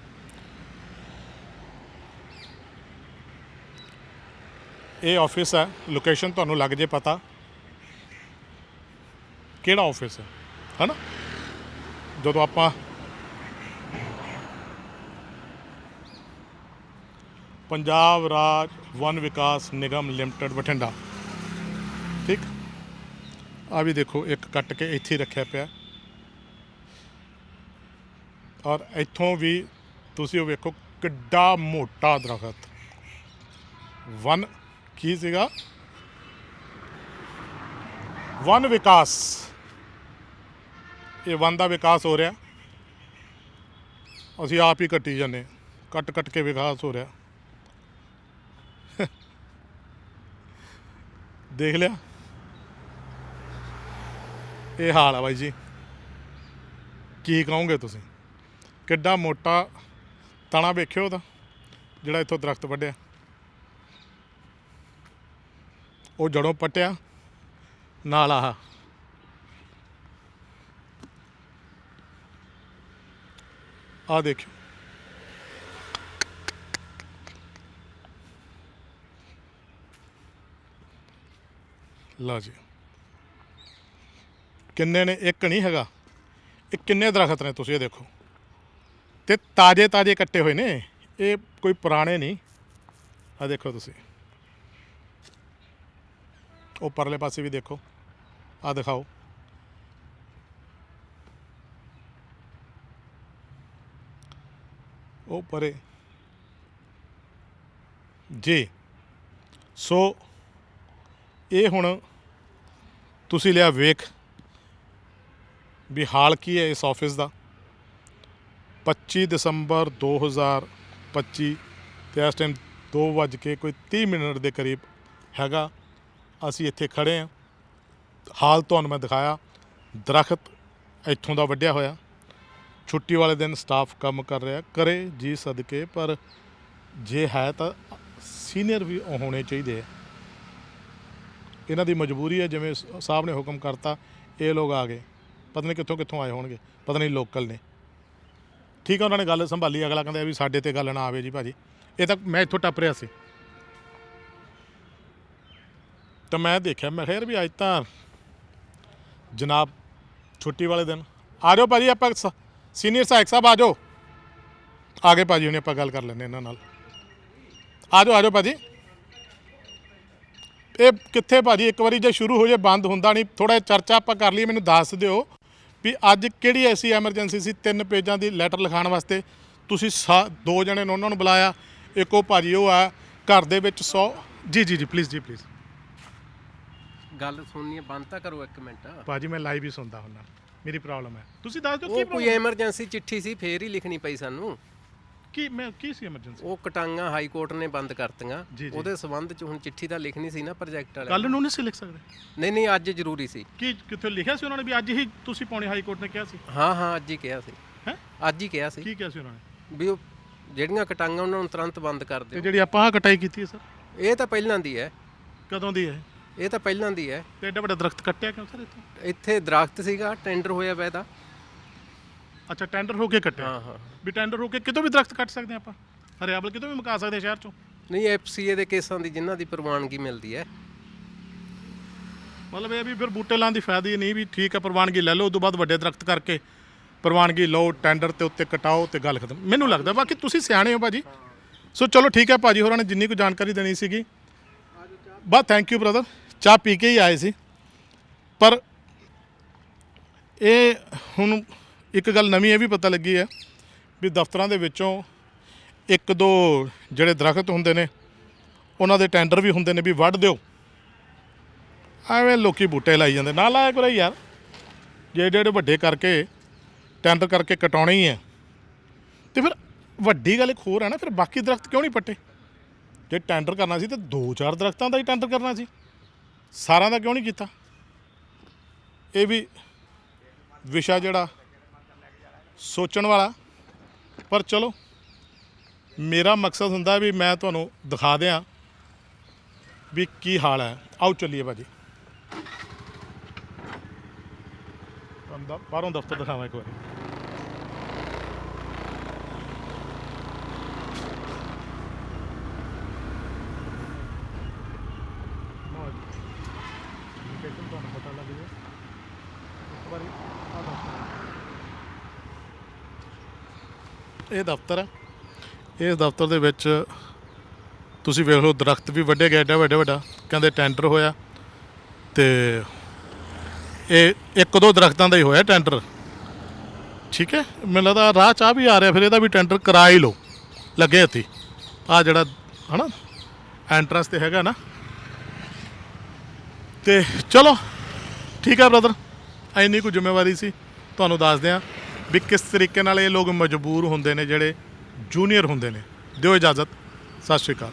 ਇਹ ਆਫਿਸ ਹੈ ਲੋਕੇਸ਼ਨ ਤੁਹਾਨੂੰ ਲੱਗ ਜੇ ਪਤਾ। ਕਿਹੜਾ ਆਫਿਸ ਹੈ? ਹਨਾ? ਜਦੋਂ ਆਪਾਂ ਪੰਜਾਬ ਰਾਜ ਵਨ ਵਿਕਾਸ ਨਿਗਮ ਲਿਮਟਿਡ ਬਠਿੰਡਾ, ਠੀਕ? ਆ ਵੀ ਦੇਖੋ, ਇੱਕ ਕੱਟ ਕੇ ਇੱਥੇ ਹੀ ਰੱਖਿਆ ਪਿਆ। ਔਰ ਇੱਥੋਂ ਵੀ ਤੁਸੀਂ ਉਹ ਵੇਖੋ ਕਿੱਡਾ ਮੋਟਾ ਦਰਖਤ। ਵਨ ਕੀ ਸੀਗਾ? ਵਨ ਵਿਕਾਸ। ਇਹ ਵਨ ਦਾ ਵਿਕਾਸ ਹੋ ਰਿਹਾ। ਅਸੀਂ ਆਪ ਹੀ ਕੱਟੀ ਜਾਂਦੇ ਕੱਟ ਕੱਟ ਕੇ ਵਿਕਾਸ ਹੋ ਰਿਹਾ। ਦੇਖ ਲਿਆ? ਇਹ ਹਾਲ ਆ ਬਾਈ ਜੀ। ਕੀ ਕਹੋਗੇ ਤੁਸੀਂ? ਕਿੱਡਾ ਮੋਟਾ ਤਣਾ ਵੇਖਿਓ ਉਹਦਾ ਜਿਹੜਾ ਇੱਥੋਂ ਦਰਖਤ ਵੱਢਿਆ। ਉਹ ਜੜੋਂ ਪਟਿਆ, ਨਾਲ ਆਹ। ਆ ਦੇਖਿਓ। ਲਾ ਜੀ। ਕਿੰਨੇ ਨੇ? ਇੱਕ ਨਹੀਂ ਹੈਗਾ। ਇਹ ਕਿੰਨੇ ਦਰਖਤ ਨੇ ਤੁਸੀਂ ਇਹ ਦੇਖੋ। ਤੇ ਤਾਜੇ ਤਾਜੇ ਕੱਟੇ ਹੋਏ ਨੇ। ਇਹ ਕੋਈ ਪੁਰਾਣੇ ਨਹੀਂ। ਆ ਦੇਖੋ ਤੁਸੀਂ। ਉਹ ਪਰਲੇ ਪਾਸੇ ਵੀ ਦੇਖੋ। ਆ ਦਿਖਾਓ। ਉਹ ਪਰੇ। ਜੀ। ਸੋ, ਇਹ ਹੁਣ ਤੁਸੀਂ ਲਿਆ ਵੇਖ ਵੀ ਹਾਲ ਕੀ ਹੈ ਇਸ ਆਫਿਸ ਦਾ। 25 ਦਸੰਬਰ 2025 ਤੇ ਇਸ ਟਾਈਮ 2 ਵੱਜ ਕੇ ਕੋਈ 30 ਮਿੰਟ ਦੇ ਕਰੀਬ ਹੈਗਾ। ਅਸੀਂ ਇੱਥੇ ਖੜੇ ਹਾਂ। ਹਾਲ ਤੁਹਾਨੂੰ ਮੈਂ ਦਿਖਾਇਆ। ਦਰਖਤ ਇੱਥੋਂ ਦਾ ਵੱਢਿਆ ਹੋਇਆ। ਛੁੱਟੀ ਵਾਲੇ ਦਿਨ ਸਟਾਫ ਕੰਮ ਕਰ ਰਿਹਾ। ਕਰੇ ਜੀ ਸਦਕੇ, ਪਰ ਜੇ ਹੈ ਤਾਂ ਸੀਨੀਅਰ ਵੀ ਹੋਣੇ ਚਾਹੀਦੇ ਆ। ਇਹਨਾਂ ਦੀ ਮਜਬੂਰੀ ਹੈ, ਜਿਵੇਂ ਸਾਹਿਬ ਨੇ ਹੁਕਮ ਕਰਤਾ, ਇਹ ਲੋਕ ਆ ਗਏ। ਪਤਾ ਨਹੀਂ ਕਿੱਥੋਂ ਕਿੱਥੋਂ ਆਏ ਹੋਣਗੇ। ਪਤਾ ਨਹੀਂ ਲੋਕਲ ਨੇ। ਠੀਕ ਆ, ਉਹਨਾਂ ਨੇ ਗੱਲ ਸੰਭਾਲੀ, ਅਗਲਾ ਕਹਿੰਦਾ ਵੀ ਸਾਡੇ ਤੇ ਗੱਲ ਨਾ ਆਵੇ ਜੀ ਭਾਜੀ। ਇਹ ਤਾਂ ਮੈਂ ਇੱਥੋਂ ਟੱਪ ਰਿਹਾ ਸੀ। ਤਾਂ ਮੈਂ ਦੇਖਿਆ, ਮੈਂ ਕਿਹਾ ਵੀ ਅੱਜ ਤਾਂ ਜਨਾਬ ਛੁੱਟੀ ਵਾਲੇ ਦਿਨ। ਆ ਜਾਓ ਭਾਜੀ, ਆਪਾਂ ਸੀਨੀਅਰ ਸਹਾਇਕ ਸਾਹਿਬ ਆ ਜਾਓ। ਆ ਗਏ ਭਾਜੀ, ਹੁਣੇ ਆਪਾਂ ਗੱਲ ਕਰ ਲੈਂਦੇ ਇਹਨਾਂ ਨਾਲ। ਆ ਜਾਓ ਆ ਜਾਓ ਭਾਜੀ। ਇਹ ਕਿੱਥੇ ਭਾਜੀ? ਇੱਕ ਵਾਰੀ ਜੇ ਸ਼ੁਰੂ ਹੋ ਜੇ, ਬੰਦ ਹੁੰਦਾ ਨਹੀਂ। ਥੋੜਾ ਚਰਚਾ ਆਪਾਂ ਕਰ ਲਈਏ, ਮੈਨੂੰ ਦੱਸ ਦਿਓ। ਵੀ ਅੱਜ ਕਿਹੜੀ ਐਸੀ ਐਮਰਜੈਂਸੀ ਸੀ ਤਿੰਨ ਪੇਜਾਂ ਦੀ ਲੈਟਰ ਲਿਖਾਉਣ ਵਾਸਤੇ? ਤੁਸੀਂ ਸਾ- ਦੋ ਜਣੇ ਨੇ ਉਹਨਾਂ ਨੂੰ ਬੁਲਾਇਆ ਇੱਕ ਉਹ ਭਾਜੀ ਉਹ ਆ ਘਰ ਦੇ ਵਿੱਚ 100 ਜੀ ਜੀ ਜੀ ਪਲੀਜ਼ ਜੀ ਪਲੀਜ਼ ਗੱਲ ਸੁਣਨੀ ਹੈ ਬੰਦ ਤਾਂ ਕਰੋ ਇੱਕ ਮਿੰਟ। ਭਾਜੀ ਮੈਂ ਲਾਈਵ ਹੀ ਸੁਣਦਾ ਹੁੰਦਾ। ਮੇਰੀ ਪ੍ਰੋਬਲਮ ਹੈ। ਤੁਸੀਂ ਦੱਸ ਦਿਓ ਕੀ ਕੋਈ ਐਮਰਜੈਂਸੀ ਚਿੱਠੀ ਸੀ ਫੇਰ ਹੀ ਲਿਖਣੀ ਪਈ ਸਾਨੂੰ। ਕੀ ਮੈਂ ਕੀ ਸੀ ਐਮਰਜੈਂਸੀ ਉਹ ਕਟਾਂਗਾ ਹਾਈ ਕੋਰਟ ਨੇ ਬੰਦ ਕਰਤੀਆਂ। ਜੀ, ਜੀ। ਉਹਦੇ ਸਬੰਧ ਚ ਹੁਣ ਚਿੱਠੀ ਤਾਂ ਲਿਖਣੀ ਸੀ ਨਾ ਪ੍ਰੋਜੈਕਟ ਵਾਲੇ ਕੱਲ ਨੂੰ। ਨਹੀਂ ਸੀ ਲਿਖ ਸਕਦੇ? ਨਹੀਂ ਨਹੀਂ ਅੱਜ ਜ਼ਰੂਰੀ ਸੀ। ਕੀ ਕਿੱਥੇ ਲਿਖਿਆ ਸੀ ਉਹਨਾਂ ਨੇ ਵੀ ਅੱਜ ਹੀ ਤੁਸੀਂ ਪੌਣੇ ਹਾਈ ਕੋਰਟ ਨੇ ਕਿਹਾ ਸੀ? ਹਾਂ ਹਾਂ ਅੱਜ ਹੀ ਕਿਹਾ ਸੀ। ਹੈਂ? ਅੱਜ ਹੀ ਕਿਹਾ ਸੀ। ਕੀ ਕਿਹਾ ਸੀ ਉਹਨਾਂ ਨੇ? ਵੀ ਉਹ ਜਿਹੜੀਆਂ ਕਟਾਂਗਾ ਉਹਨਾਂ ਨੂੰ ਤੁਰੰਤ ਬੰਦ ਕਰ ਤੇ ਦਿਓ। ਜਿਹੜੀ ਆਪਾਂ ਆਹ ਕਟਾਈ ਕੀਤੀ ਹੈ ਸਰ? ਇਹ ਤਾਂ ਪਹਿਲਾਂ ਦੀ ਹੈ। ਕਦੋਂ ਦੀ ਹੈ ਇਹ? ਤਾਂ ਪਹਿਲਾਂ ਦੀ ਹੈ। ਤੇ ਐਡਾ ਵੱਡਾ ਦਰਖਤ ਕੱਟਿਆ ਕਿਉਂ ਸਰ ਇੱਥੋਂ? ਇੱਥੇ ਦਰਖਤ ਸੀਗਾ ਟੈਂਡਰ ਹੋਇਆ ਇਹਦਾ। ਅੱਛਾ ਟੈਂਡਰ ਹੋ ਕੇ ਕੱਟਿਆ। ਹਾਂ ਹਾਂ। ਵੀ ਟੈਂਡਰ ਹੋ ਕੇ ਕਿਤੋਂ ਵੀ ਦਰਖਤ ਕੱਟ ਸਕਦੇ ਆਪਾਂ? ਹਰਿਆਵਲ ਕਿਤੋਂ ਵੀ ਮੁਕਾ ਸਕਦੇ ਸ਼ਹਿਰ ਚੋਂ? ਨਹੀਂ ਐਫਸੀਏ ਦੇ ਕੇਸਾਂ ਦੀ ਜਿਨ੍ਹਾਂ ਦੀ ਪ੍ਰਵਾਨਗੀ ਮਿਲਦੀ ਹੈ। ਮਤਲਬ ਇਹ ਵੀ ਫਿਰ ਬੂਟੇ ਲਾਉਣ ਦੀ ਫਾਇਦਾ ਹੀ ਨਹੀਂ ਵੀ ਠੀਕ ਹੈ ਪ੍ਰਵਾਨਗੀ ਲੈ ਲਓ ਉਸ ਤੋਂ ਬਾਅਦ ਵੱਡੇ ਦਰਖਤ ਕਰਕੇ ਪ੍ਰਵਾਨਗੀ ਲਓ ਟੈਂਡਰ ਤੇ ਉੱਤੇ ਕਟਾਓ ਤੇ ਗੱਲ ਖਤਮ। ਮੈਨੂੰ ਲੱਗਦਾ ਬਾਕੀ ਤੁਸੀਂ ਸਿਆਣੇ ਹੋ ਭਾਜੀ। ਸੋ ਚਲੋ ਠੀਕ ਹੈ ਭਾਜੀ ਹੋਰਾਂ ਨੇ ਜਿੰਨੀ ਕੁ ਜਾਣਕਾਰੀ ਦੇਣੀ ਸੀਗੀ। ਬਾ ਥੈਂਕ ਯੂ ਬ੍ਰਦਰ ਚਾਹ ਪੀ ਕੇ ਹੀ ਆਏ ਸੀ। ਪਰ ਇਹ ਹੁਣ ਇੱਕ ਗੱਲ ਨਵੀਂ ਇਹ ਵੀ ਪਤਾ ਲੱਗੀ ਹੈ ਵੀ ਦਫ਼ਤਰਾਂ ਦੇ ਵਿੱਚੋਂ ਇੱਕ ਦੋ ਜਿਹੜੇ ਦਰਖਤ ਹੁੰਦੇ ਨੇ, ਉਹਨਾਂ ਦੇ ਟੈਂਡਰ ਵੀ ਹੁੰਦੇ ਨੇ ਵੀ ਵੱਢ ਦਿਓ। ਐਵੇਂ ਲੋਕੀ ਬੂਟੇ ਲਾਈ ਜਾਂਦੇ, ਨਾ ਲਾਇਆ ਕਰੋ ਯਾਰ। ਜੇ ਜਿਹੜੇ ਏਡੇ ਵੱਡੇ ਕਰਕੇ ਟੈਂਡਰ ਕਰਕੇ ਕਟਾਉਣੇ ਹੀ ਹੈ। ਤੇ ਫਿਰ ਵੱਡੀ ਗੱਲ ਇੱਕ ਹੋਰ ਹੈ ਨਾ, ਫਿਰ ਬਾਕੀ ਦਰਖਤ ਕਿਉਂ ਨਹੀਂ ਪੱਟੇ? ਜੇ ਟੈਂਡਰ ਕਰਨਾ ਸੀ ਤਾਂ ਦੋ ਚਾਰ ਦਰਖਤਾਂ ਦਾ ਹੀ ਟੈਂਡਰ ਕਰਨਾ ਸੀ। ਸਾਰਿਆਂ ਦਾ ਕਿਉਂ ਨਹੀਂ ਕੀਤਾ? ਇਹ ਵੀ ਵਿਸ਼ਾ ਜਿਹੜਾ ਸੋਚਣ ਵਾਲਾ। ਪਰ ਚਲੋ, ਮੇਰਾ ਮਕਸਦ ਹੁੰਦਾ ਵੀ ਮੈਂ ਤੁਹਾਨੂੰ ਦਿਖਾ ਦਿਆਂ ਵੀ ਕੀ ਹਾਲ ਹੈ। ਆਓ ਚੱਲੀਏ ਭਾਜੀ। ਤੁਹਾਨੂੰ ਬਾਹਰੋਂ ਦਫ਼ਤਰ ਦਿਖਾਵਾਂ ਇੱਕ ਵਾਰੀ ਲਓ ਜੀ। ਲੋਕੇਸ਼ਨ ਤੁਹਾਨੂੰ ਪਤਾ ਲੱਗ ਜਾਏ ਇੱਕ ਵਾਰੀ ਆਹ ਦਫ਼ਤਰ ਇਹ ਦਫ਼ਤਰ ਹੈ। ਇਸ ਦਫ਼ਤਰ ਦੇ ਵਿੱਚ ਤੁਸੀਂ ਵੇਖ ਲਓ ਦਰਖਤ ਵੀ ਵੱਡੇ ਗਏ ਏਡਾ ਵੱਡੇ ਵੱਡਾ, ਕਹਿੰਦੇ ਟੈਂਡਰ ਹੋਇਆ ਤੇ ਇਹ ਇੱਕ ਦੋ ਦਰਖਤਾਂ ਦਾ ਹੀ ਹੋਇਆ ਟੈਂਡਰ। ਠੀਕ ਹੈ? ਮੈਨੂੰ ਲੱਗਦਾ ਰਾਹ ਚਾਹ ਵੀ ਆ ਰਿਹਾ, ਫਿਰ ਇਹਦਾ ਵੀ ਟੈਂਡਰ ਕਰਾ ਹੀ ਲਓ। ਲੱਗੇ ਇੱਥੇ ਆ ਜਿਹੜਾ ਹਨਾ ਐਂਟਰੈਂਸ ਤੇ ਹੈਗਾ ਨਾ। ਤੇ ਚਲੋ, ਠੀਕ ਹੈ ਬ੍ਰਦਰ ਐਨੀ ਕੁ ਜ਼ਿੰਮੇਵਾਰੀ ਸੀ, ਤੁਹਾਨੂੰ ਦੱਸਦੇ ਆ ਵੀ ਕਿਸ ਤਰੀਕੇ ਨਾਲ ਇਹ ਲੋਕ ਮਜਬੂਰ ਹੁੰਦੇ ਨੇ ਜਿਹੜੇ ਜੂਨੀਅਰ ਹੁੰਦੇ ਨੇ। ਦਿਓ ਇਜਾਜ਼ਤ। ਸਤਿ ਸ਼੍ਰੀ ਅਕਾਲ।